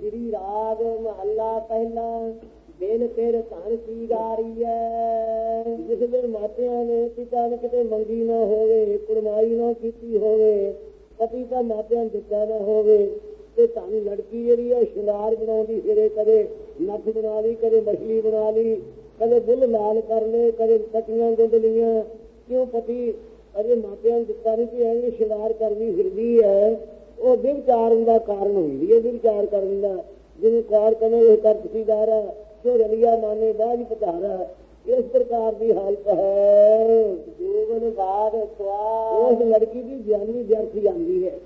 ਸ੍ਰੀ ਰਾਗ ਮਹੱਲਾ ਪਹਿਲਾ, ਬਿਨ ਫਿਰ ਧਨ ਕੀ ਗਾਰੀਐ ਜਿਸ ਦਿਨ ਮਾਪਿਆਂ ਨੇ ਪਿਤਾ ਨੇ ਕਿਤੇ ਮੰਗੀ ਨਾ ਹੋਵੇ, ਕੁੜਮਾਈ ਨਾ ਕੀਤੀ ਹੋਵੇ, ਪਤੀ ਤਾਂ ਮਾਪਿਆਂ ਨੂੰ ਦਿੱਤਾ ਨਾ ਹੋਵੇ, ਤੇ ਧਨ ਲੜਕੀ ਜਿਹੜੀ ਹੈ ਸ਼ਿੰਗਾਰ ਬਣਾਉਂਦੀ ਫਿਰੇ, ਕਦੇ ਨੱਥ ਬਣਾ ਲਈ, ਕਦੇ ਮਛਲੀ ਬਣਾ ਲਈ, ਕਦੇ ਦਿਲ ਲਾਲ ਕਰ ਲਏ, ਕਦੇ ਪੱਟੀਆਂ ਗੁੰਦ ਲਈਆਂ ਕਿਉਂ ਪਤੀ? ਅਜੇ ਮਾਪਿਆਂ ਨੂੰ ਦਿੱਤਾ ਨਹੀਂ ਕਿ ਐਵੇਂ ਸ਼ਿੰਗਾਰ ਕਰਦੀ ਫਿਰਦੀ ਹੈ ਉਹ ਵਿਚਾਰਨ ਦਾ ਕਾਰਨ ਹੁੰਦੀ ਹੈ ਵਿਚਾਰ ਕਰਨ ਦਾ। ਜਿਵੇਂ ਕਾਰ ਕਨੇ ਇਹ ਕਰ ਤਸੀਦਾਰਾ ਜੋ ਰਲੀਆ ਮਾਨੇ ਬਾਝ ਪਧਾਰਾ ਇਸ ਪ੍ਰਕਾਰ ਦੀ ਹਾਲਤ ਹੈ। ਜੀਵਨ ਬਾਦ ਸਵਾ ਉਸ ਲੜਕੀ ਦੀ ਜਾਨੀ ਵਿਅਰਥ ਜਾਂਦੀ ਹੈ।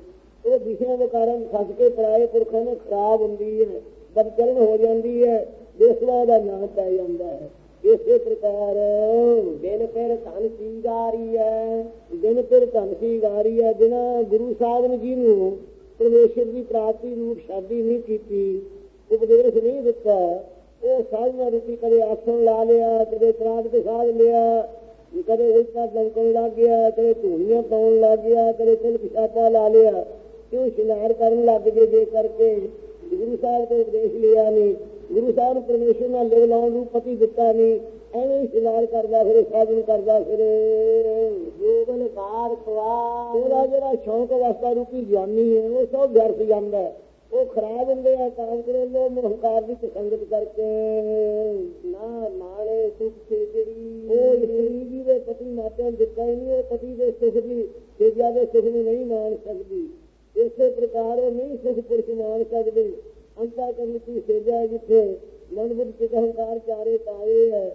ਉਹ ਵਿਸ਼ਿਆਂ ਦੇ ਕਾਰਨ ਫਸ ਕੇ ਪਰਾਏ ਪੁਰਖਾਂ ਨੂੰ ਖਰਾਬ ਹੁੰਦੀ ਹੈ ਬਦਚਲਨ ਹੋ ਜਾਂਦੀ ਹੈ ਦੇਸਵਾ ਦਾ ਨਾਮ ਪੈ ਜਾਂਦਾ ਹੈ। ਇਸੇ ਪ੍ਰਕਾਰ ਦਿਨ ਫਿਰ ਧਨ ਸੀਗਾਰੀ ਹੈ, ਦਿਨ ਫਿਰ ਧਨ ਸੀਗਾਰੀ ਹੈ ਜਿਨ੍ਹਾਂ ਗੁਰੂ ਸਾਹਿਬ ਜੀ ਨੂੰ ਪਰਮੇਸ਼ਰ ਦੀ ਪ੍ਰਾਪਤੀ ਰੂਪ ਸ਼ਾਦੀ ਨਹੀਂ ਕੀਤੀ। ਉਪਦੇਸ਼ ਨਹੀਂ ਦਿੱਤਾ। ਉਹ ਸਾਧਨਾ ਰੂਪੀ ਕਦੇ ਆਸਣ ਲਾ ਲਿਆ, ਕਦੇ ਸ਼ਰਾਧ ਤੇ ਸਾਧ ਲਿਆ, ਕਦੇ ਉਲਟਾ ਲੰਕਣ ਲੱਗ ਗਿਆ, ਕਦੇ ਧੂਣੀਆਂ ਪਾਉਣ ਲੱਗ ਗਿਆ, ਕਦੇ ਤਿਲ ਪਿਛਾਪਾ ਲਾ ਲਿਆ। ਕਿਉਂ ਸ਼ਿੰਗਾਰ ਕਰਨ ਲੱਗ ਗਏ ਜੇ ਕਰਕੇ? ਗੁਰੂ ਸਾਹਿਬ ਤੋਂ ਉਪਦੇਸ਼ ਲਿਆ ਨਹੀਂ। ਗੁਰੂ ਸਾਹਿਬ ਨੂੰ ਪਰਮੇਸ਼ਰ ਨਾਲ ਲਿਵ ਲਾਉਣ ਨੂੰ ਪਤੀ ਦਿੱਤਾ ਨਹੀਂ, ਐਵੇਂ ਹੀ ਕਰਦਾ ਫਿਰ ਸਾਧਨ ਕਰਦਾ ਫਿਰ। ਜੋਗਨ ਕਾਰ ਖਵਾ। ਉਹਦਾ ਜਿਹੜਾ ਸ਼ੌਂਕ ਅਵਸਥਾ ਰੂਪੀ ਜਾਨੀ ਹੈ, ਉਹ ਸਭ ਵਿਅਰਥ ਜਾਂਦਾ ਹੈ। ਉਹ ਖਰਾਬ ਹੁੰਦੇ ਆ ਕਾਮ ਕਰੋ ਲੋ ਮਹੰਕਾਰ ਦੀ ਸੰਗਤ ਕਰਕੇ। ਨਾ ਨਾਲੇ ਸੁਖ ਤੇ ਜਿਹੜੀ ਉਹ ਇਸਤਰੀ ਜੀ ਦੇ ਪਤੀ ਮਾਪਿਆਂ ਦਿੱਤਾ ਹੀ ਨਹੀਂ, ਉਹ ਪਤੀ ਦੇ ਸੁਖ ਦੀ ਸੇਜਾ ਦੇ ਸੁਖ ਨੂੰ ਨਹੀਂ ਮਾਣ ਸਕਦੀ। ਇਸੇ ਪ੍ਰਕਾਰ ਉਹ ਨਹੀਂ ਸੁਖ ਪੁਰਸ਼ ਮਾਣ ਸਕਦੇ। ਅੰਤਾ ਕਰਨ ਸੇਜਾ ਹੈ ਜਿੱਥੇ ਮਨ ਚਿਤ ਹੰਕਾਰ ਚਾਰੇ ਪਾਏ ਹੈ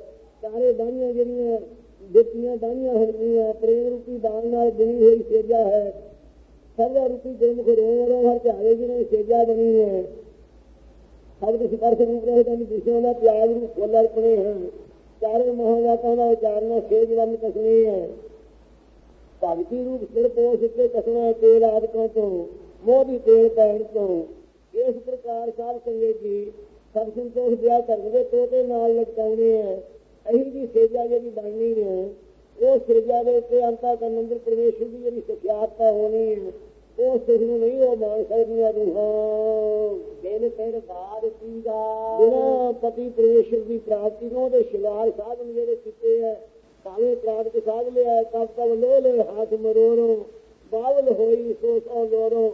ਚਾਰੇ ਬਾਣੀਆਂ ਜਿਹੜੀਆਂ, ਦਿੱਤੀਆਂ ਬਾਣੀਆਂ ਹੁੰਦੀਆਂ, ਪ੍ਰੇਮ ਰੂਪੀ ਦਾਨ ਨਾਲ ਬਣੀ ਹੋਈ ਸੇਜਾ ਹੈ। ਸਰਵਾ ਰੂਪੀ ਗੁਰਮੁਖ ਰੋਵ ਰੋਵ ਹਰ ਚਾਰੇ ਜਿਹਨੇ ਸੇਜਾ ਬਣੀ ਹੈ। ਸਭ ਦੇ ਸਪਰਸ਼ ਰੂਪ ਰਹੇ ਤਾਂ ਦਿਸ਼ਾ ਦਾ ਪਿਆਜ ਰੂਪ ਫੁੱਲ ਅਰਪਣੇ ਹਨ। ਚਾਰੇ ਮਹਾਵਾਤਾਂ ਦਾ ਉਚਾਰਨਾ ਸੇਜ ਵੰਨ ਕਸਣੀ ਹੈ ਭਗਤੀ ਰੂਪ ਸਿਰ ਪੋਸ ਕੇ ਕਸਣਾ ਤੇਲ ਆਦਿਕਾਂ ਤੋਂ, ਮੋਹ ਮੋਦੀ ਤੇਲ ਪੈਣ ਤੋਂ। ਇਸ ਪ੍ਰਕਾਰ ਸਾਧ ਸੰਗਤ ਜੀ ਸਭ ਸੰਤੋਖ ਦਿਆ ਕਰਦੇ ਤੋਤੇ ਨਾਲ ਲਟਕਾਉਣੇ ਹੈ ਅਹੀ ਦੀ ਸੇਜਾ ਜਿਹੜੀ ਬਣਨੀ ਹੈ। ਉਹ ਸਿਰਜਾ ਦੇ ਉੱਤੇ ਅੰਤਾ ਕਰਨ ਅੰਦਰ ਪਰਮੇਸ਼ਰ ਦੀ ਜਿਹੜੀ ਸਖਿਆਤਾ ਹੋਣੀ ਹੈ ਉਹ ਸਿਰ ਨੂੰ ਨਹੀਂ ਉਹ ਮਾਨ ਸਕਦੀਆਂ ਰੂਹਾਂ ਦਿਨ ਫਿਰ ਬਾਦ ਸੀਗਾ ਜਿਹੜਾ ਪਤੀ ਪਰਮੇਸ਼ਰ ਦੀ ਪ੍ਰਾਪਤੀ ਨੂੰ ਉਹਦੇ ਸ਼ਿੰਗਾਰ ਸਾਧਨ ਜਿਹੜੇ ਕੀਤੇ ਹੈ ਭਾਵੇਂ ਪ੍ਰਾਪਤ ਸਾਧ ਲਿਆ ਤਬ ਤਬ ਲੋ ਲੈ ਹੱਥ ਮਰੋਰੋ ਬਾਵਲ ਹੋਈ ਸੋ ਸੋ ਲੋਰੋ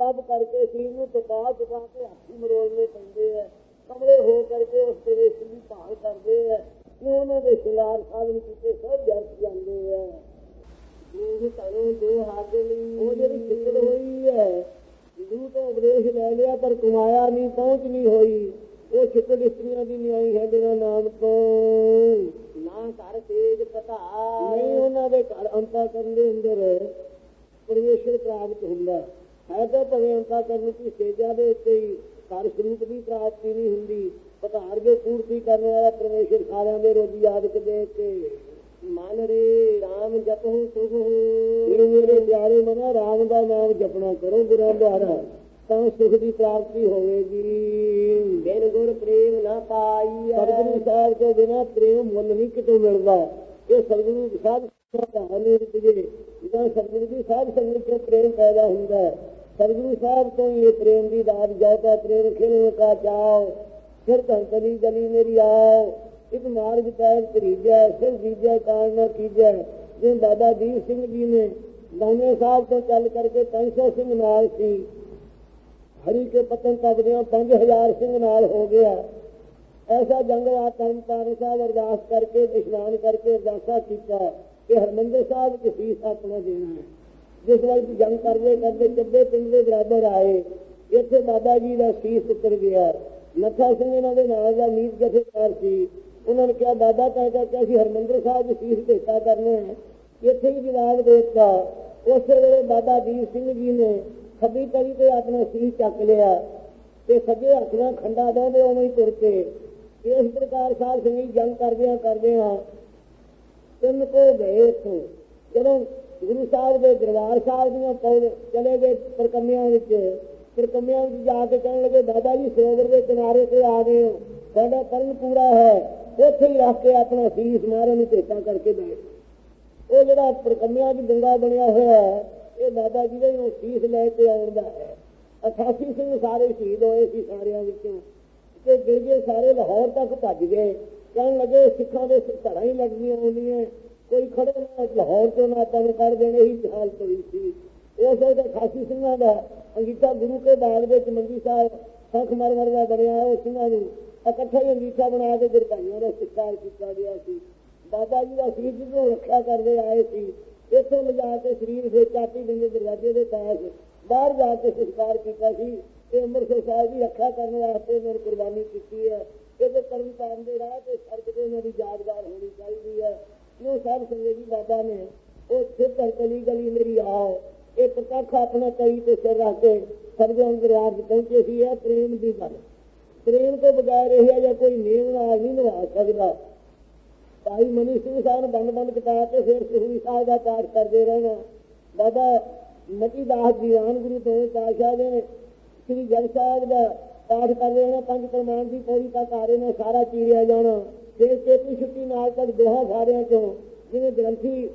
ਤਬ ਕਰਕੇ ਸੀਰ ਨੂੰ ਟਿਕਾ ਟਿਕਾ ਕੇ ਹੱਥੀ ਮਰੋੜਨੇ ਪੈਂਦੇ ਹੈ ਕਮਲੇ ਹੋ ਕਰਕੇ ਉਸ ਦੀ ਭਾਲ ਕਰਦੇ ਕਿ ਉਹਨਾਂ ਦੇ ਸ਼ਿੰਗਾਰ ਸਾਧਨ ਕੀਤੇ ਸਭ ਵਿਅਰਥ ਜਾਂਦੇ ਹੈ ਇਹ ਤਰੇ ਦੇ ਹਾਜ਼ਰੀ ਉਹ ਜਿਹੜੀ ਸਿੱਧ ਹੋਈ ਹੈ ਗੁਰੂ ਤੋਂ ਉਪਦੇਸ਼ ਲੈ ਲਿਆ ਪਰ ਕਮਾਇਆ ਨਹੀਂ ਪਹੁੰਚ ਨਹੀਂ ਹੋਈ। ਉਹ ਚਿੱਤਲ ਇਸਤਰੀਆਂ ਦੀ ਨਹੀਂ ਆਈ ਹੈ ਜਿਹੜਾ ਨਾਮ ਤੋਂ। ਨਾ ਘਰ ਤੇਜ ਪਤਾ। ਨਹੀਂ ਉਹਨਾਂ ਦੇ ਘਰ ਅੰਤਾ ਕਰਨ ਦੇ ਅੰਦਰ ਪਰਮੇਸ਼ਰ ਪ੍ਰਾਪਤ ਹੁੰਦਾ। ਹੈ ਤਾਂ ਭਵੇਂ ਕਰਨ ਦੀ ਸੇਜਾ ਦੇ ਉੱਤੇ ਹੀ ਘਰ ਸਰੂਪ ਦੀ ਪ੍ਰਾਪਤੀ ਨਹੀਂ ਹੁੰਦੀ। ਪਧਾਰ ਜੋ ਪੂਰਤੀ ਕਰਨ ਵਾਲਾ ਪਰਮੇਸ਼ਰ ਸਾਰਿਆਂ ਦੇ ਰੋਜੀ ਆਦਿਕ ਦੇ ਕੇ ਮਨ ਰੇ RAM ਜਪੋ ਸੁਖ। ਹੋ ਇਹ ਮੇਰੇ ਪਿਆਰੇ ਮਨਾ RAM ਦਾ ਨਾਮ ਜਪਣਾ ਕਰੋ ਗੁਰਾਂ ਦੁਆਰਾ, ਤਾਂ ਸੁਖ ਦੀ ਪ੍ਰਾਪਤੀ ਹੋਵੇਗੀ। ਬਿਨ ਗੁਰ ਪ੍ਰੇਮ ਨਾ ਪਾਈ ਸਤਿਗੁਰੂ ਸਾਹਿਬ ਤੋਂ ਬਿਨਾ ਪ੍ਰੇਮ ਮੁੱਲ ਨਹੀਂ ਕਿਤੋਂ ਮਿਲਦਾ। ਇਹ ਸਤਿਗੁਰੂ ਸਾਹਿਬ ਕਹਾਣੀ ਰੁਪਏ ਜਿਹਦਾ ਸਤਿਗੁਰੂ ਦੀ ਸਾਧ ਸੰਗਤ ਤੋਂ ਪ੍ਰੇਮ ਪੈਦਾ ਹੁੰਦਾ ਹੈ। ਸਤਿਗੁਰੂ ਸਾਹਿਬ ਤੋਂ ਹੀ ਇਹ ਪ੍ਰੇਮ ਦੀ ਦਾਤ ਜਾਇਤਾ ਪ੍ਰੇਮ ਖਿਲਣ ਕਾ ਚਾਓ ਫਿਰ ਤਾਂ ਚਲੀ ਚਲੀ ਇੱਕ ਮਾਰਗ ਪੈਰ ਤਰੀਜੈ ਸਿਰ ਜੀਜੈ ਕਾਰਨ ਨਾ ਕੀਜੈ। ਜਿਵੇਂ ਬਾਬਾ ਦੀਪ ਸਿੰਘ ਜੀ ਨੇ ਦਾਨੇ ਸਾਹਿਬ ਤੋਂ ਚੱਲ ਕਰਕੇ 500 ਸਿੰਘ ਨਾਲ ਸੀ। ਹਰੀ ਕੇ ਪਤਨ ਤੱਕਦਿਆਂ 5000 ਸਿੰਘ ਨਾਲ ਹੋ ਗਿਆ। ਐਸਾ ਜੰਗਲਾ ਤਰਨ ਤਾਰਨ ਸਾਹਿਬ ਅਰਦਾਸ ਕਰਕੇ, ਇਸ਼ਨਾਨ ਕਰਕੇ ਅਰਦਾਸਾ ਕੀਤਾ ਕਿ ਹਰਮੰਦਰ ਸਾਹਿਬ ਕਿਸੇ ਸੀਸ ਆਪਣਾ ਦੇਣਾ। ਹੈ ਜਿਸ ਵਕਤ ਜੰਗ ਕਰਦੇ ਕਰਦੇ ਚੱਬੇ ਪਿੰਡ ਦੇ ਬਰਾਬਰ ਆਏ, ਇੱਥੇ ਬਾਬਾ ਜੀ ਦਾ ਸੀਸ ਉਤਰ ਗਿਆ। ਨੱਥਾ ਸਿੰਘ ਇਹਨਾਂ ਦੇ ਨਾਲ ਦਾ ਨੀਤ ਜਥੇਦਾਰ ਸੀ। ਉਹਨਾਂ ਨੇ ਕਿਹਾ ਬਾਬਾ ਕਹਿੰਦਾ ਕਿ ਹਰਮੰਦਰ ਸਾਹਿਬ ਦੀ ਸੀਸ ਭੇਟਾ ਕਰਨੇ ਹੈ। ਇੱਥੇ ਹੀ ਜਵਾਬ ਦੇ ਉਸੇ ਵੇਲੇ ਦਾਦਾ ਦੀਪ ਸਿੰਘ ਜੀ ਨੇ ਖੱਬੀ ਤਰੀ ਤੇ ਆਪਣਾ ਸੀਸ ਚੱਕ ਲਿਆ ਤੇ ਸੱਜੇ ਹੱਥ ਨਾਲ ਖੰਡਾ ਦੋਦੇ ਉਵੇਂ ਹੀ ਤੁਰ ਕੇ ਇਸ ਪ੍ਰਕਾਰ ਸਾਧ ਸੰਗੀ ਜੰਗ ਕਰਦਿਆਂ ਕਰਦਿਆਂ ਤਿੰਨ ਕੋ ਗਏ ਇੱਥੋਂ। ਜਦੋਂ ਗੁਰੂ ਸਾਹਿਬ ਦੇ ਦਰਬਾਰ ਸਾਹਿਬ ਦੀਆਂ ਚਲੇ ਗਏ ਪ੍ਰਕੰਮਿਆਂ ਵਿੱਚ। ਪਰਕੰਮਿਆਂ ਵਿੱਚ ਜਾ ਕੇ ਕਹਿਣ ਲੱਗੇ, ਦਾਦਾ ਜੀ ਸਰੋਵਰ ਦੇ ਕਿਨਾਰੇ ਤੇ ਆ ਗਏ ਹੋ। ਸਾਡਾ ਕਰਨ ਪੂਰਾ ਹੈ। ਉੱਥੇ ਹੀ ਰੱਖ ਕੇ ਆਪਣਾ ਸੀਸ ਮਾਰੇ ਨੂੰ ਭੇਟਾ ਕਰਕੇ ਬੈਠ ਉਹ ਜਿਹੜਾ ਪਰਕੰਮਿਆਂ ਚ ਡੰਗਾ ਬਣਿਆ ਹੋਇਆ ਹੈ, ਇਹ ਦਾਦਾ ਜੀ ਦੇ ਉਹ ਸੀਸ ਲੈ ਕੇ ਆਉਂਦਾ ਹੈ। 88 ਸਿੰਘ ਸਾਰੇ ਸ਼ਹੀਦ ਹੋਏ ਸੀ ਸਾਰਿਆਂ ਵਿੱਚੋਂ। ਤੇ ਗਿਰਗੇ ਸਾਰੇ ਲਾਹੌਰ ਤੱਕ ਭੱਜ ਗਏ। ਕਹਿਣ ਲੱਗੇ, ਸਿੱਖਾਂ ਦੇ ਧੜਾਂ ਹੀ ਲੱਗਦੀਆਂ ਹੁੰਦੀਆਂ। ਕੋਈ ਖੜੇ ਨਾ ਲਾਹੌਰ ਤੋਂ ਨਾ ਆਪਾਂ ਨੂੰ ਕੱਢ ਦੇਣੇ ਹੀ ਹਾਲਤ ਹੋਈ ਸੀ। ਉਸ ਵੇਲੇ 88 ਸਿੰਘਾਂ ਦਾ ਅੰਗੀਠਾ, ਗੁਰੂ ਕੇ ਬਾਗ ਵਿੱਚ ਮੰਗੀ ਸਾਹਿਬ, ਸਖ ਮਰਮਰ ਦਾ ਬਣਿਆ ਉਹ ਸਿੰਘਾਂ ਨੂੰ ਇਕੱਠਾ ਹੀ ਅੰਗੀਠਾ ਬਣਾ ਕੇ ਗੁਰਭਾਈਆਂ ਦਾ ਸਤਿਕਾਰ ਕੀਤਾ ਗਿਆ ਸੀ। ਬਾਬਾ ਜੀ ਦਾ ਸੀਰ ਜਿਹਨੂੰ ਰੱਖਿਆ ਕਰਦੇ ਆਏ ਸੀ, ਇੱਥੋਂ ਲਿਜਾ ਕੇ ਸਰੀਰ ਦੇ ਚਾਟੀ ਬਿੰਦੇ ਦਰਵਾਜ਼ੇ ਦੇ ਪਾਸ ਬਾਹਰ ਜਾ ਕੇ ਸਤਿਕਾਰ ਕੀਤਾ ਸੀ। ਤੇ ਅੰਮ੍ਰਿਤਸਰ ਸਾਹਿਬ ਦੀ ਰੱਖਿਆ ਕਰਨ ਵਾਸਤੇ ਉਹਨਾਂ ਨੇ ਕੁਰਬਾਨੀ ਕੀਤੀ ਹੈ। ਇਹਦੇ ਕਰਮ ਕਰਨ ਦੇ ਰਾਹ ਤੇ ਸੜਕ ਤੇ ਉਹਨਾਂ ਦੀ ਯਾਦਗਾਰ ਹੋਣੀ ਚਾਹੀਦੀ ਹੈ ਉਹ ਸਾਹਿਬ ਸੰਗਤ ਜੀ ਬਾਬਾ ਨੇ ਉਹ ਸਿੱਧ ਗਲੀ ਗਲੀ ਮੇਰੀ ਆਓ ਇਹ ਪ੍ਰਤੱਖ ਆਪਣਾ ਕਈ ਤੇ ਸਿਰ ਰੱਖ ਕੇ ਸਰਗੋਂ ਦਰਿਆ ਵਿੱਚ ਪਹੁੰਚੇ ਸੀ ਇਹ ਪ੍ਰੇਮ ਦੀ ਗੱਲ ਪ੍ਰੇਮ ਤੋਂ ਬਗੈਰ ਇਹ ਜਾਂ ਕੋਈ ਨੇਮ ਨਾਲ ਨਹੀਂ ਨਿਭਾ ਸਕਦਾ ਭਾਈ ਮਨੀ ਸਿੰਘ ਸਾਹਿਬ ਨੇ ਬੰਦ ਬੰਦ ਕਿਤਾਬ ਤੇ ਫਿਰ ਸੁਖੀ ਸਾਹਿਬ ਦਾ ਪਾਠ ਕਰਦੇ ਰਹਿਣਾ ਬਾਬਾ ਮਤੀ ਦਾਸ ਦੀਵਾਨ ਗੁਰੂ ਤੋਂ ਪਾਸ਼ਾ ਨੇ ਸ੍ਰੀ ਜਗ ਸਾਹਿਬ ਦਾ ਪਾਠ ਕਰਦੇ ਰਹਿਣਾ ਪੰਜ ਪ੍ਰਮਾਣ ਦੀ ਪੌੜੀ ਤੱਕ ਆ ਰਹੇ ਨੇ ਸਾਰਾ ਚੀਰਿਆ ਜਾਣਾ ਫਿਰ ਚੇਤੀ ਛੁੱਟੀ ਜਿਵੇਂ ਗ੍ਰੰਥੀ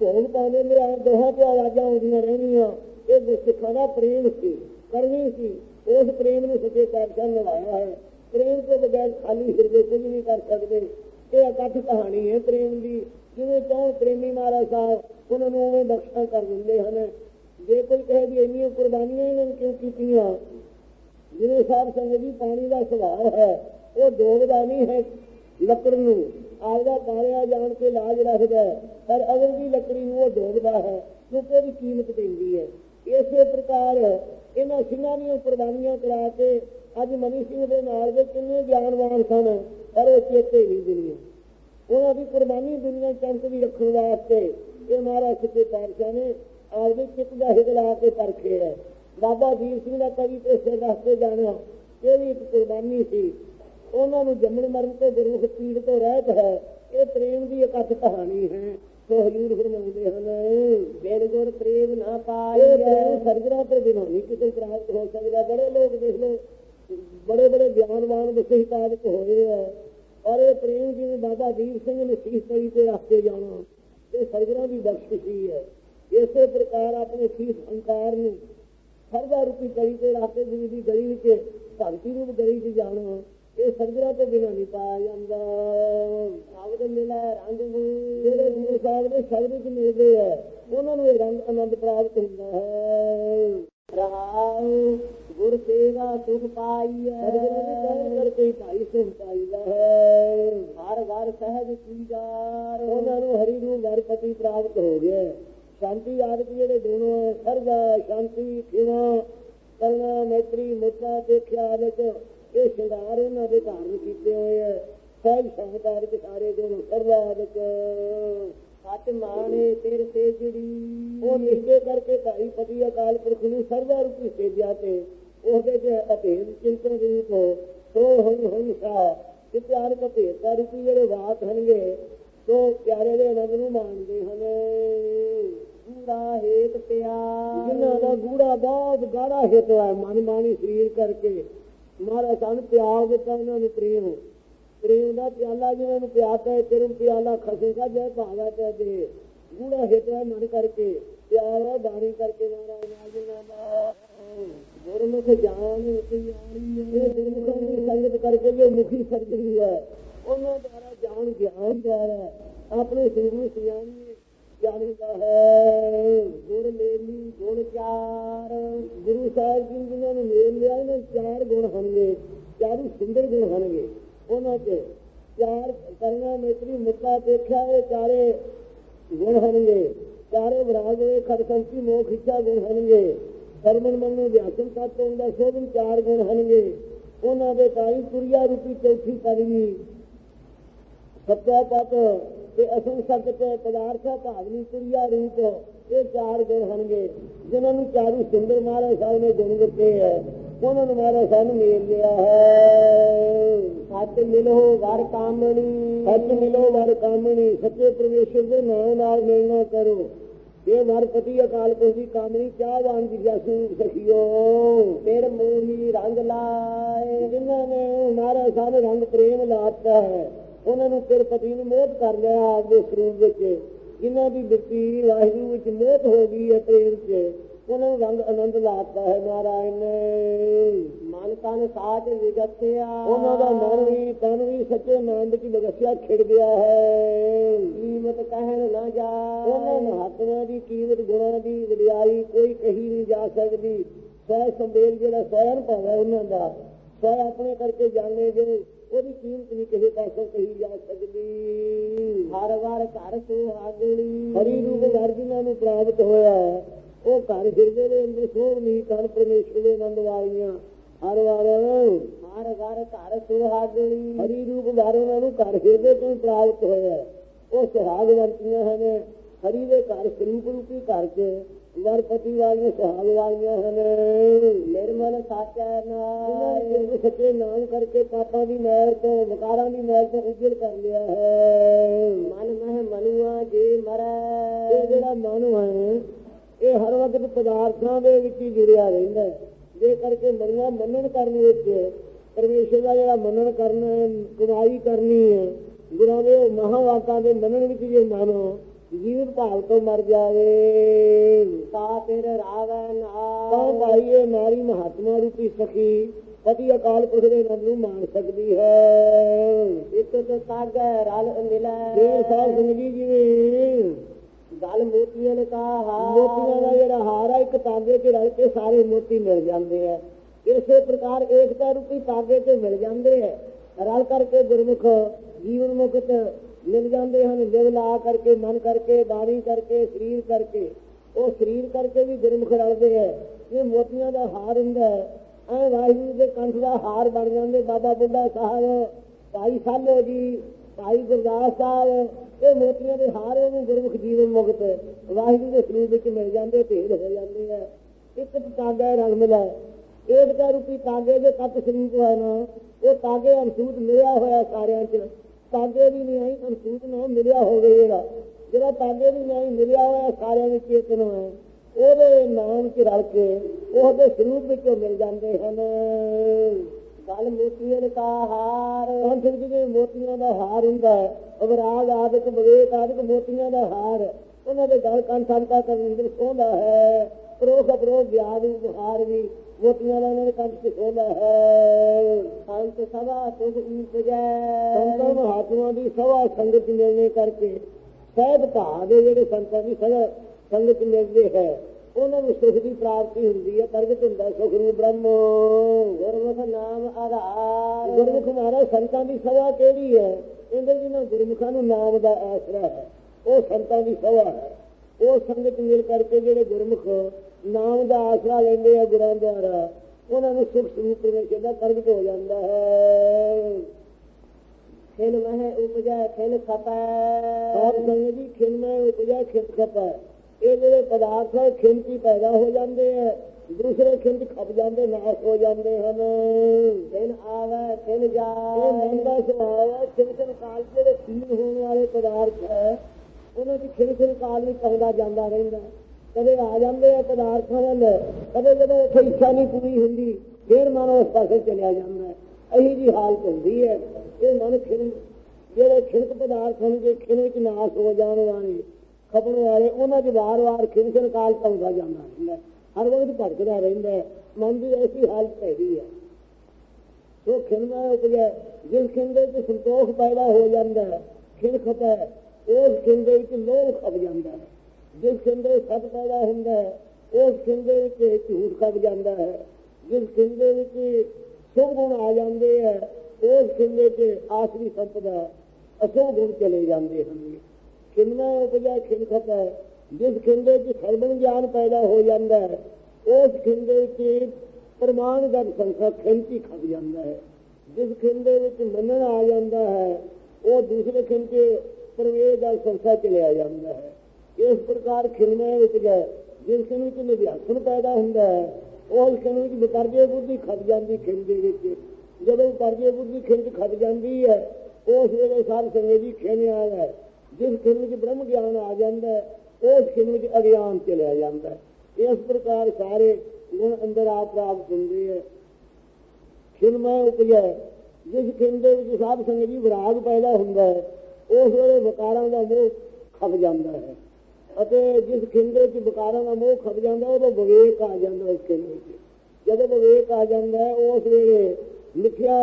ਭੋਗ ਪਾਉਂਦੇ ਮੇਰੇ ਆ ਦੋਹਾਂ ਤੇ ਆਵਾਜ਼ਾਂ ਆਉਂਦੀਆਂ ਰਹਿਣੀਆਂ ਇਹ ਸਿੱਖਾਂ ਦਾ ਪ੍ਰੇਮ ਸੀ ਕਰਨੀ ਸੀ। ਉਸ ਪ੍ਰੇਮ ਨੂੰ ਸੱਚੇ ਪਾਤਸ਼ਾਹ ਨਿਭਾਇਆ ਹੈ। ਪ੍ਰੇਮ ਤੋਂ ਬਗੈਰ ਖਾਲੀ ਹਿਰਦੇ ਕੁਝ ਨਹੀਂ ਕਰ ਸਕਦੇ। ਇਹ ਇਕੱਠ ਕਹਾਣੀ ਹੈ ਪ੍ਰੇਮ ਦੀ। ਜਿਵੇਂ ਚਾਹੋ ਪ੍ਰੇਮੀ ਮਹਾਰਾਜ ਸਾਹਿਬ, ਉਹਨਾਂ ਨੂੰ ਉਵੇਂ ਬਖਸ਼ਾ ਕਰ ਦਿੰਦੇ ਹਨ। ਜੇ ਕੋਈ ਕਹੇ ਵੀ ਇੰਨੀਆਂ ਕੁਰਬਾਨੀਆਂ ਇਹਨਾਂ ਨੇ ਕਿਉਂ ਕੀਤੀਆਂ? ਜਿਵੇਂ ਸਾਹਿਬ ਸੰਗਤ ਜੀ, ਪਾਣੀ ਦਾ ਸੁਭਾਅ ਹੈ, ਉਹ ਡੋਬਦਾ ਨਹੀਂ ਹੈ ਲੱਕੜ ਨੂੰ। ਆਪਦਾ ਪਾਲਿਆ ਜਾਣ ਕੇ ਲਾਜ ਰੱਖਦਾ ਪਰ ਅਗਰ ਦੀ ਲੱਕੜੀ ਨੂੰ ਉਹ ਡੋਬਦਾ ਹੈ ਕਿਉਂਕਿ ਉਹਦੀ ਕੀਮਤ ਪੈਂਦੀ ਹੈ। ਇਸੇ ਪ੍ਰਕਾਰ ਇਹਨਾਂ ਸਿੰਘਾਂ ਦੀਆਂ ਕੁਰਬਾਨੀਆਂ ਕਰਾ ਕੇ ਅੱਜ ਮਨੀ ਸਿੰਘ ਦੇ ਨਾਲ ਦੇ ਕਿੰਨੇ ਗਿਆਨਵਾਨ ਸਨ, ਪਰ ਉਹ ਚੇਤੇ ਨਹੀਂ ਦੁਨੀਆ ਉਹਨਾਂ ਦੀ ਕੁਰਬਾਨੀ ਦੁਨੀਆ ਚੰਤ ਵੀ ਰੱਖਣ ਵਾਸਤੇ ਇਹ ਮਹਾਰਾਜ ਸੱਚੇ ਪਾਤਸ਼ਾਹ ਨੇ ਆਪਦੇ ਚਿੱਤ ਦਾ ਹਿੱਤ ਕੇ ਪਰਖੇ ਹੈ। ਬਾਬਾ ਵੀਰ ਸਿੰਘ ਦਾ ਕਵੀ ਤੇ ਸਿਰ ਰਸਤੇ ਜਾਣਾ ਇਹ ਵੀ ਇੱਕ ਕੁਰਬਾਨੀ ਸੀ। ਉਹਨਾਂ ਨੂੰ ਜੰਮਣ ਮਰਨ ਤੇ ਗੁਰਮੁਖ ਪੀੜ ਤੋਂ ਰਹਿਤ ਹੈ। ਇਹ ਪ੍ਰੇਮ ਦੀ ਇਕੱਠ ਕਹਾਣੀ ਹੈ। ਸੋ ਹਜੂਰ ਫਰਮਾਉਂਦੇ ਹਨ ਬੇਲ ਗੁਰ ਪ੍ਰੇਮ ਨਾ ਪਾਈਐ। ਸਰਜਰਾ ਤੇ ਬਿਨਾਂ ਨਹੀਂ ਕਿਸੇ ਹੋ ਸਕਦਾ। ਬੜੇ ਲੋਕ ਦੇਖ ਲੋ ਬੜੇ ਬੜੇ ਗਿਆਨਵਾਨ ਵਿਸ਼ੇ ਪਾਦਕ ਹੋਏ ਆ। ਔਰ ਇਹ ਪ੍ਰੇਮ ਜਿਵੇਂ ਬਾਬਾ ਦੀਪ ਸਿੰਘ ਨੇ ਸੀਸ ਤਈ ਤੇ ਰੱਖਦੇ ਜਾਣਾ ਇਹ ਸਰਜਰਾ ਦੀ ਬਖਸ਼ਿਸ਼ ਹੀ ਹੈ। ਇਸੇ ਪ੍ਰਕਾਰ ਆਪਣੇ ਸੀਸ ਹੰਕਾਰ ਨੂੰ ਸਰਦਾ ਰੂਪੀ ਗਲੀ ਤੇ ਰੱਖਦੇ ਦੀ ਗਲੀ ਵਿੱਚ ਭਗਤੀ ਰੂਪ ਗਲੀ 'ਚ ਜਾਣਾ। ਇਹ ਸਰਜਰਾ ਤੋਂ ਬਿਨਾਂ ਨਹੀਂ ਰੰਗ ਜਿਹੜੇ ਗੁਰੂ ਸਾਹਿਬ ਦੇ ਸ਼ਬਦ ਵਿੱਚ ਮਿਲਦੇ ਆ, ਉਹਨਾਂ ਨੂੰ ਇਹ ਰੰਗ ਆਨੰਦ ਪ੍ਰਾਪਤ ਹੁੰਦਾ ਹੈ। ਰਹਾਉ ਗੁਰ ਸੇਵਾ ਸੁਖ ਪਾਈਐ। ਸਰਜਰਾ ਦੇ ਕਹਿਣ ਕਰਕੇ ਹੀ ਭਾਈ ਸੁਖ ਪਾਈਦਾ ਹੈ। ਹਰ ਘਰ ਸਹਿਜ ਪੂਜਾਰ, ਉਹਨਾਂ ਨੂੰ ਹਰੀ ਨੂੰ ਵਰਪਤੀ ਪ੍ਰਾਪਤ ਹੋ ਗਿਆ। ਸ਼ਾਂਤੀ ਆਦਿ ਜਿਹੜੇ ਦੋਨੋਂ ਸਰਜਾ ਸ਼ਾਂਤੀ ਖਿਮਾ ਕਰਨਾ ਮੈਤਰੀ ਮੁੱਤਾ ਦੇਖਿਆ ਆਦਿਕ ਇਹ ਸ਼ਿੰਗਾਰ ਉਹਨਾਂ ਦੇ ਧਾਰਨ ਕੀਤੇ ਹੋਏ ਹੈ ਸਹਿਜ ਸ਼ਾਂਤਾਰ ਦੇ ਸਾਰੇ ਗੁਣ ਸਰਵਾ ਆਦਿਕ ਸਤ ਮਾਣੇ ਤੇਰੇ ਤੇ ਜਿਹੜੀ। ਉਹ ਨਿਸ਼ਚੈ ਕਰਕੇ ਭਾਈ ਪਤੀ ਅਕਾਲ ਪੁਰਖ ਨੂੰ ਸਰਵਾ ਰੂਪੀ ਸੇਜਿਆ ਤੇ ਉਹਦੇ ਚ ਅਭੇਦ ਚਿੰਤਨ ਰੂਪ ਸੋ ਹੁਣ ਹੁਣ ਸਾ ਕਿ ਪਿਆਰ ਕੋ ਭੇਤਾ ਰੂਪੀ ਜਿਹੜੇ ਬਾਤ ਹਨਗੇ ਸੋ ਪਿਆਰੇ ਦੇ ਆਨੰਦ ਨੂੰ ਮਾਣਦੇ ਹਨ। ਗੂੜਾ ਹੇਤ ਪਿਆਰ। ਜਿਨ੍ਹਾਂ ਦਾ ਗੂੜਾ ਬਹੁਤ ਗਾੜਾ ਹਿੱਤ ਹੈ ਮਨ ਮਾਨੀ ਸਰੀਰ ਕਰਕੇ। ਮਹਾਰਾਜ ਸਾਨੂੰ ਪਿਆਰ ਦਿੱਤਾ ਉਹਨਾਂ ਨੂੰ ਪ੍ਰੇਮ। ਪ੍ਰੇਮ ਦਾ ਪਿਆਲਾ ਜਿਹਨਾਂ ਨੂੰ ਪਿਆਤਾ ਹੈ ਤੇਰੇ ਪਿਆਲਾ ਖਸੇਗਾ, ਜੈ ਭਾਵਾ ਤੇ ਦੇ। ਗੂੜਾ ਹਿੱਤ ਮਨ ਕਰਕੇ, ਪਿਆਰ ਹੈ ਕਰਕੇ ਮਹਾਰਾਜ ਨਾਲ ਜਿਨ੍ਹਾਂ ਦਾ। ਗੁਰਮੁਖ ਜਾਣ ਪਿਆਰੀ ਇਹ ਗੁਰਮੁਖਾਂ ਦੀ ਸੰਗਤ ਕਰਕੇ ਜੋ ਮੁਖੀ ਸਰਜਰੀ ਹੈ। ਉਹਨਾਂ ਦੁਆਰਾ ਜਾਣ, ਗਿਆਨ ਦੁਆਰਾ ਆਪਣੇ ਸਰੀਰ ਨੂੰ ਸਿਆਣੀ ਜਾਣਦਾ ਹੈ। ਗੁਰ ਮੇਲੀ ਗੁਣ ਚਾਰ, ਗੁਰੂ ਸਾਹਿਬ ਜੀ ਜਿਨ੍ਹਾਂ ਨੂੰ ਮੇਲ ਲਿਆ ਇਹਨਾਂ ਚਾਰ ਗੁਣ ਹਨਗੇ ਚਾਰੂ ਸੁੰਦਰ ਗੁਣ ਹਨਗੇ ਉਹਨਾਂ ਚ ਚਾਰ ਕਰਨਾ ਮੇਤਰੀ ਮੁੱਤਾ ਦੇਖਿਆ ਇਹ ਚਾਰੇ ਗੁਣ ਹਨਗੇ ਚਾਰੇ ਵਿਰਾਗ ਖੜਕੰਤੀ ਮੋਖ ਇੱਛਾ ਗੁਣ ਹਨਗੇ ਕਰਮਨ ਮਨ ਨੂੰ ਵਿਆਸਨ ਤਤ ਹੁੰਦਾ ਸੋਭਨ ਚਾਰ ਗੁਣ ਹਨਗੇ ਉਹਨਾਂ ਦੇ ਤਾਈ ਕੁਰੀਆ ਰੂਪੀ ਚੌਥੀ ਕਰਨੀ ਸੱਚਾ ਪਤ ਤੇ ਅਸਲ ਸਤਿ ਪਦਾਰਥਾ ਭਾਵਨੀ ਕੁਰੀਆ ਰੂਪ ਇਹ ਚਾਰ ਗੁਣ ਹਨਗੇ ਜਿਨ੍ਹਾਂ ਨੂੰ ਚਾਰੂ ਸੁੰਦਰ ਮਹਾਰਾਜ ਸਾਹਿਬ ਨੇ ਗੁਣ ਦਿੱਤੇ ਹੈ ਉਹਨਾਂ ਨੂੰ ਮਹਾਰਾਜ ਸਾਹਿਬ ਨੇ ਮੇਲ ਲਿਆ ਹੈ। ਸੱਚ ਮਿਲੋ ਵਰ ਕਾਮਣੀ। ਸੱਚ ਮਿਲੋ ਵਰ ਕਾਮਣੀ। ਸੱਚੇ ਪਰਮੇਸ਼ਰ ਦੇ ਨਾਮ ਨਾਲ ਮਿਲਣਾ ਕਰੋ। ਇਹ ਵਰਪਤੀ ਅਕਾਲ ਪੁਰਖ ਦੀ ਕਾਮਣੀ ਚਾਹਵਾਨ ਦੀ ਜਸੂ ਸਖਿਓ। ਫਿਰ ਮੋਹੀ ਰੰਗ ਲਾਏ। ਜਿਨ੍ਹਾਂ ਨੇ ਮਹਾਰਾਜ ਸਾਹਿਬ ਨੇ ਰੰਗ ਪ੍ਰੇਮ ਲਾਤਾ ਹੈ ਉਹਨਾਂ ਨੂੰ ਫਿਰ ਪਤੀ ਨੂੰ ਮੋਹ ਕਰ ਲਿਆ ਆਪਦੇ ਸਰੂਪ ਵਿੱਚ। ਜਿਨ੍ਹਾਂ ਦੀ ਬਿਰਤੀ ਵਾਹਿਗੁਰੂ ਵਿੱਚ ਮੋਹ ਹੋ ਗਈ ਹੈ ਪ੍ਰੇਮ 'ਚ ਉਹਨਾਂ ਨੂੰ ਰੰਗ ਆਨੰਦ ਲਾਤਾ ਹੈ ਨਾਰਾਇਣ ਨੇ। ਮਨ ਤਨ ਸਾਚ ਵਿਗਸਿਆ। ਉਹਨਾਂ ਦਾ ਮਨ ਵੀ ਤਨ ਵੀ ਸੱਚੇ ਆਨੰਦ ਦੀ ਵਿਗਸਿਆ ਖਿੜ ਗਿਆ ਹੈ। ਕੀਮਤ ਕਹਿਣ ਨਾ ਜਾ ਉਹਨਾਂ ਮਹਾਤਮਾ ਦੀ ਕੀਮਤ ਗੁਣਾਂ ਦੀ ਵਡਿਆਈ ਕੋਈ ਕਹੀ ਨਹੀਂ ਜਾ ਸਕਦੀ। ਸਹਿ ਸੰਵੇਲ ਜਿਹੜਾ ਸਵੈਨ ਭਾਵੇਂ ਉਹਨਾਂ ਦਾ। ਸਹਿ ਆਪਣੇ ਕਰਕੇ ਜਾਣੇ ਜੇ ਉਹਦੀ ਕੀਮਤ ਨਹੀਂ ਕਿਸੇ ਪਾਸੋਂ ਕਹੀ ਜਾ ਸਕਦੀ ਹਰ ਵਾਰ ਘਰ ਸੁਹਾਗਣੀ ਹਰੀ ਰੂਪ ਵਰਜਨਾਂ ਨੂੰ ਪ੍ਰਾਪਤ ਹੋਇਆ। ਉਹ ਘਰ ਹਿਰਦੇ ਦੇ ਅੰਦਰ ਨਹੀਂ ਕਰ ਪਰਮੇਸ਼ਰ ਦੇ ਆਨੰਦ ਵਾਲੀਆਂ ਹਰ ਵਾਰ ਹਰ ਵਾਰ ਘਰ ਸੁਹਾਗਣੀ ਹਰੀ ਰੂਪ ਵਾਰ ਉਹਨਾਂ ਨੂੰ ਘਰ ਹਿਰਦੇ ਤੋਂ ਪ੍ਰਾਪਤ ਹੋਇਆ। ਉਹ ਸੁਹਾਗਵੰਤੀਆਂ ਹਨ ਹਰੀ ਦੇ ਘਰ ਸਰੂਪ ਰੂਪੀ ਘਰ ਚ ਵਰਪਤੀ ਵਾਲੀਆਂ ਸੁਹਾਗ ਵਾਲੀਆਂ ਹਨ। ਨਿਰਮਲ ਸਾਚਾ ਨਾਮ। ਸੱਚੇ ਨਾਮ ਕਰਕੇ ਪਾਪਾਂ ਦੀ ਮੈਲ ਤੋਂ ਵਿਕਾਰਾਂ ਦੀ ਮੈਲ ਤੋਂ ਉਜਲ ਕਰ ਲਿਆ ਹੈ। ਮਨ ਮਹਿ ਮਨੁਆ ਜੇ ਮਰੈ। ਇਹ ਜਿਹੜਾ ਮਨ ਹੈ ਇਹ ਹਰ ਵਕਤ ਪਦਾਰਥਾਂ ਦੇ ਵਿੱਚ ਹੀ ਜੁੜਿਆ ਰਹਿੰਦਾ ਹੈ। ਜੇ ਕਰਕੇ ਮਨਿਆ ਮੰਨਣ ਕਰਨ ਵਿੱਚ ਪਰਮੇਸ਼ਰ ਦਾ ਜਿਹੜਾ ਮੰਨਣ ਕਰਨਾ ਕਮਾਈ ਕਰਨੀ ਹੈ ਗੁਰਾਂ ਦੇ ਮਹਾਵਾਕਾਂ ਦੇ ਮੰਨਣ ਵਿੱਚ ਜੇ ਮਨੋ ਜੀਵਨ ਭਾਵ ਤੋਂ ਮਰ ਜਾਵੇ। ਤਾ ਫਿਰ ਰਾਵੈ ਨਾ। ਤਾਂ ਭਾਈ ਇਹ ਨਾਰੀ ਮਹਾਤਮਾ ਰੂਪੀ ਸਖੀ ਪਤੀ ਅਕਾਲ ਪੁਰਖ ਦੇ ਨੰਦ ਨੂੰ ਮਾਣ ਸਕਦੀ ਹੈ। ਇੱਕ ਤੋਂ ਸਾਗਰ ਰਲ ਮਿਲੈ। ਫੇਰ ਸਾਧ ਸੰਗੀ ਜਿਵੇਂ ਗਲ ਮੋਤੀਆਂ ਨੇ ਕਹਾ ਹਾਰ। ਮੋਤੀਆਂ ਦਾ ਜਿਹੜਾ ਹਾਰ ਹੈ ਇੱਕ ਤਾਂਗੇ 'ਚ ਰਲ ਕੇ ਸਾਰੇ ਮੋਤੀ ਮਿਲ ਜਾਂਦੇ ਆ। ਇਸੇ ਪ੍ਰਕਾਰ ਏਕਤਾ ਰੂਪੀ ਤਾਂਗੇ 'ਚ ਮਿਲ ਜਾਂਦੇ ਆ। ਰਲ ਕਰਕੇ ਗੁਰਮੁਖ ਜੀਵਨ ਮੁਕਤ ਮਿਲ ਜਾਂਦੇ ਹਨ ਲਿਵ ਲਾ ਕਰਕੇ, ਮਨ ਕਰਕੇ, ਬਾਣੀ ਕਰਕੇ, ਸਰੀਰ ਕਰਕੇ। ਉਹ ਸਰੀਰ ਕਰਕੇ ਵੀ ਗੁਰਮੁਖ ਰਲਦੇ ਹੈ ਇਹ ਮੋਤੀਆਂ ਦਾ ਹਾਰ ਹੁੰਦਾ ਹੈ ਐ ਵਾਹਿਗੁਰੂ ਦੇ ਕੰਠ ਦਾ ਹਾਰ ਬਣ ਜਾਂਦੇ, ਬਾਬਾ ਬੁੱਢਾ ਸਾਹਿਬ, ਭਾਈ ਸਾਲੋ ਜੀ, ਭਾਈ ਗੁਰਦਾਸ ਸਾਹਿਬ। ਇਹ ਮੋਤੀਆਂ ਦੇ ਹਾਰ ਨੂੰ ਗੁਰਮੁਖ ਜੀਵਨ ਮੁਕਤ ਵਾਹਿਗੁਰੂ ਦੇ ਸਰੀਰ ਵਿੱਚ ਮਿਲ ਜਾਂਦੇ, ਭੇਦ ਹੋ ਜਾਂਦੇ ਆ ਇੱਕ ਤਾਂਗਾ ਰੰਗ ਮਿਲਾ ਏਕਤਾ ਰੂਪੀ ਤਾਂਗੇ ਦੇ ਤਤ ਸਰੂਪ ਹੈ ਨਾ। ਉਹ ਤਾਂਗੇ ਅਨਸੂਤ ਮਿਲਿਆ ਹੋਇਆ ਸਾਰਿਆਂ 'ਚ। ਤਾਂਗੇ ਦੀ ਨਹੀਂ ਆਈ ਅਨਸੂਤ ਮਿਲਿਆ ਹੋਵੇ ਜਿਹੜਾ। ਜਿਹੜਾ ਤਾਂਗੇ ਦੀ ਨਿਆਈ ਮਿਲਿਆ ਹੋਇਆ ਸਾਰਿਆਂ ਵਿੱਚ ਚੇਤਨ ਹੈ। ਉਹਦੇ ਨਾਮ 'ਚ ਰਲ ਕੇ ਉਹਦੇ ਸਰੂਪ ਵਿੱਚੋਂ ਮਿਲ ਜਾਂਦੇ ਹਨ। ਗਲ ਮੋਤੀਆਂ ਦਾ ਹਾਰ। ਕੰਠ ਵਿੱਚ ਜਿਵੇਂ ਮੋਤੀਆਂ ਦਾ ਹਾਰ ਹੁੰਦਾ ਹੈ, ਅਵਰਾਗ ਆਦਿਕ, ਵਿਵੇਕ ਆਦਿਕ ਮੋਤੀਆਂ ਦਾ ਹਾਰ, ਉਹਨਾਂ ਦੇ ਗਲ ਕੰਠ ਸੰਤਾ ਕਰਨ ਸੋਹਦਾ ਹੈ। ਪ੍ਰੋਖ ਅਪਰੋਖ ਵਿਆਦ ਹਾਰ ਵੀ ਮੋਤੀਆਂ ਦਾ ਉਹਨਾਂ ਦੇ ਕੰਠ ਚ ਸੋਹਦਾ ਹੈ ਸੰਤ ਸਭਾ ਤੁਧ ਉਪਜੈ ਦੀ ਸਭਾ ਸੰਗਤ ਮਿਲਣੇ ਕਰਕੇ ਸਹਿਬ ਭਾ ਦੇ ਜਿਹੜੇ ਸੰਤਾਂ ਦੀ ਸਭਾ ਸੰਗਤ ਮਿਲਦੇ ਹੈ ਉਹਨਾਂ ਨੂੰ ਸੁਖ ਦੀ ਪ੍ਰਾਪਤੀ ਹੁੰਦੀ ਹੈ ਪ੍ਰਗਟ ਹੁੰਦਾ ਸੁਖ ਨੂੰ ਬ੍ਰਹਮ ਗੁਰਮੁਖ ਨਾਮ ਆਧਾਰ ਗੁਰਮੁਖ ਮਹਾਰਾਜ ਸੰਤਾਂ ਦੀ ਸਭਾ ਕਿਹੜੀ ਹੈ ਇਹਦੇ ਜਿਹਨਾਂ ਗੁਰਮੁਖਾਂ ਨੂੰ ਨਾਮ ਦਾ ਆਸਰਾ ਹੈ ਉਹ ਸੰਤਾਂ ਦੀ ਸਭਾ ਹੈ ਉਹ ਸੰਗਤ ਮਿਲ ਕਰਕੇ ਜਿਹੜੇ ਗੁਰਮੁਖ ਨਾਮ ਦਾ ਆਸਰਾ ਲੈਂਦੇ ਆ ਗੁਰਾਂ ਦੁਆਰਾ ਉਹਨਾਂ ਨੂੰ ਸੁਖ ਸਰੂਪ ਵਿੱਚ ਦਾ ਪ੍ਰਗਟ ਹੋ ਜਾਂਦਾ ਹੈ। ਖਿਲ ਮਹਿ ਉਪਜੈ ਖਿਲ ਖਪੈ। ਆਪ ਸੰਗਤ ਜੀ ਖਿਲ ਮਹਿ ਉਪਜੈ ਖਿਲ ਖਪੈ। ਇਹ ਜਿਹੜੇ ਪਦਾਰਥ ਹੈ ਖਿੰਚੀ ਪੈਦਾ ਹੋ ਜਾਂਦੇ ਹੈ ਦੂਸਰੇ ਖਿੰਚ ਖਪ ਜਾਂਦੇ ਨਾਸ਼ ਹੋ ਜਾਂਦੇ ਹਨ। ਦਿਨ ਆਵੇ ਦਿਨ ਜਾਏ ਇਹ ਮਨ ਦਾ ਸੁਭਾਅ ਖਿੰਚਨ ਕਾਲ ਜਿਹੜੇ ਖੀਨ ਹੋਣ ਵਾਲੇ ਪਦਾਰਥ ਹੈ ਉਹਨਾਂ ਦੀ ਖਿੰਚਨ ਕਾਲ ਵਿੱਚ ਆਉਂਦਾ ਜਾਂਦਾ ਰਹਿੰਦਾ। ਕਦੇ ਆ ਜਾਂਦੇ ਆ ਪਦਾਰਥਾਂ ਵੱਲ ਕਦੇ ਜਦੋਂ ਉੱਥੇ ਇੱਛਾ ਨਹੀਂ ਪੂਰੀ ਹੁੰਦੀ, ਫੇਰ ਮਨ ਉਸ ਪਾਸੇ ਚਲਿਆ ਜਾਂਦਾ ਹੈ। ਜੀ ਹਾਲਤ ਹੁੰਦੀ ਹੈ। ਇਹ ਮਨ ਖਿੰਨ ਜਿਹੜੇ ਖਿੰਚ ਪਦਾਰਥ ਹਨ, ਜੇ ਖਿੰਨ ਵਿੱਚ ਨਾਸ਼ ਹੋ ਜਾਣ ਵਾਲੇ ਖਪਣ ਵਾਲੇ, ਉਹਨਾਂ ਦੇ ਵਾਰ-ਵਾਰ ਖਿੰਚਨ ਕਾਲ ਪਾਉਂਦਾ ਜਾਂਦਾ ਰਹਿੰਦਾ ਹਰ ਵਕਤ ਭਟਕਦਾ ਰਹਿੰਦਾ ਹੈ। ਮਨ ਦੀ ਐਸੀ ਹਾਲਤ ਹੈਗੀ ਹੈ। ਸੋ ਖਿੰਨਾ ਉਪਜੈ ਜਿਸ ਖਿੰਦੇ ਵਿੱਚ ਸੰਤੋਖ ਪੈਦਾ ਹੋ ਜਾਂਦਾ ਹੈ ਖਪੈ, ਉਸ ਖਿੰਦੇ ਵਿੱਚ ਲੋਭ ਖਪ ਜਾਂਦਾ ਹੈ। ਜਿਸ ਖਿੰਦੇ ਸਤ ਪੈਦਾ ਹੁੰਦਾ ਹੈ ਉਸ ਖਿੰਦੇ ਵਿੱਚ ਝੂਠ ਖਪ ਜਾਂਦਾ ਹੈ। ਜਿਸ ਖਿੰਦੇ ਵਿੱਚ ਸ਼ੁਭ ਗੁਣ ਆ ਜਾਂਦੇ ਹੈ ਉਸ ਖਿੰਦੇ 'ਚ ਆਸਰੀ ਸੰਪਦਾ ਅਸ਼ੁਭ ਗੁਣ ਚਲੇ ਜਾਂਦੇ ਹਨ। ਖਿੰਨਾ ਉਪਜੈ ਖਿੰਨ ਹੈ, ਜਿਸ ਖਿੰਦੇ 'ਚ ਸਰਬਣ ਗਿਆਨ ਪੈਦਾ ਹੋ ਜਾਂਦਾ ਹੈ, ਉਸ ਖਿੰਦੇ ਚ ਪ੍ਰਮਾਣ ਦਾ ਸੰਸਾ ਖਿੰਚੀ ਖੜ ਜਾਂਦਾ ਹੈ। ਜਿਸ ਖਿੰਦੇ ਵਿੱਚ ਮੰਨਣ ਆ ਜਾਂਦਾ ਹੈ, ਉਹ ਦੂਸਰੇ ਖਿੰਚੇ ਪ੍ਰਵੇਸ਼ ਦਾ ਸੰਸਾ ਚਲਿਆ ਜਾਂਦਾ ਹੈ। ਇਸ ਪ੍ਰਕਾਰ ਖਿਣਵ ਵਿੱਚ ਗਏ, ਜਿਸ ਖਿੰਨ ਵਿੱਚ ਨਿਭਿਆਸਨ ਪੈਦਾ ਹੁੰਦਾ ਹੈ, ਉਸ ਖਿੰਨ ਵਿੱਚ ਵਿਕਰਜੇ ਬੁੱਧੀ ਖਪ ਜਾਂਦੀ ਖਿੰਨ ਦੇ ਵਿੱਚ। ਜਦੋਂ ਵਿਕਰਜੇ ਬੁੱਧੀ ਖਿੰਨ 'ਚ ਖਪ ਜਾਂਦੀ ਹੈ, ਉਸ ਵੇਲੇ ਸਾਧ ਸੰਗਤ ਦੀ ਖਿੰਨ ਆ ਗਏ। ਜਿਸ ਖਿੰਨ ਵਿੱਚ ਬ੍ਰਹਮ ਗਿਆਨ ਆ ਜਾਂਦਾ ਹੈ, ਉਸ ਖਿੰਨ ਵਿੱਚ ਅਗਿਆਨ ਚਲਿਆ ਜਾਂਦਾ ਹੈ। ਇਸ ਪ੍ਰਕਾਰ ਸਾਰੇ ਗੁਣ ਅੰਦਰ ਆਪ ਪ੍ਰਾਪਤ ਹੁੰਦੇ ਹੈ। ਖਿੰਮੈ ਉਪਜੈ, ਜਿਸ ਖਿੰਨ ਦੇ ਵਿੱਚ ਸਾਧ ਸੰਗਤ ਜੀ ਵਿਰਾਗ ਪੈਦਾ ਹੁੰਦਾ ਹੈ, ਉਸ ਵੇਲੇ ਵਿਕਾਰਾਂ ਦਾ ਮੋਹ ਖੱਪ ਜਾਂਦਾ ਹੈ। ਅਤੇ ਜਿਸ ਖਿੰਡੇ 'ਚ ਵਿਕਾਰਾਂ ਦਾ ਮੋਹ ਖੱਪ ਜਾਂਦਾ ਉਹਦਾ ਵਿਵੇਕ ਆ ਜਾਂਦਾ ਉਸ ਖਿੰਦੇ 'ਚ। ਜਦੋਂ ਵਿਵੇਕ ਆ ਜਾਂਦਾ ਹੈ, ਉਸ ਵੇਲੇ ਮਿੱਥਿਆ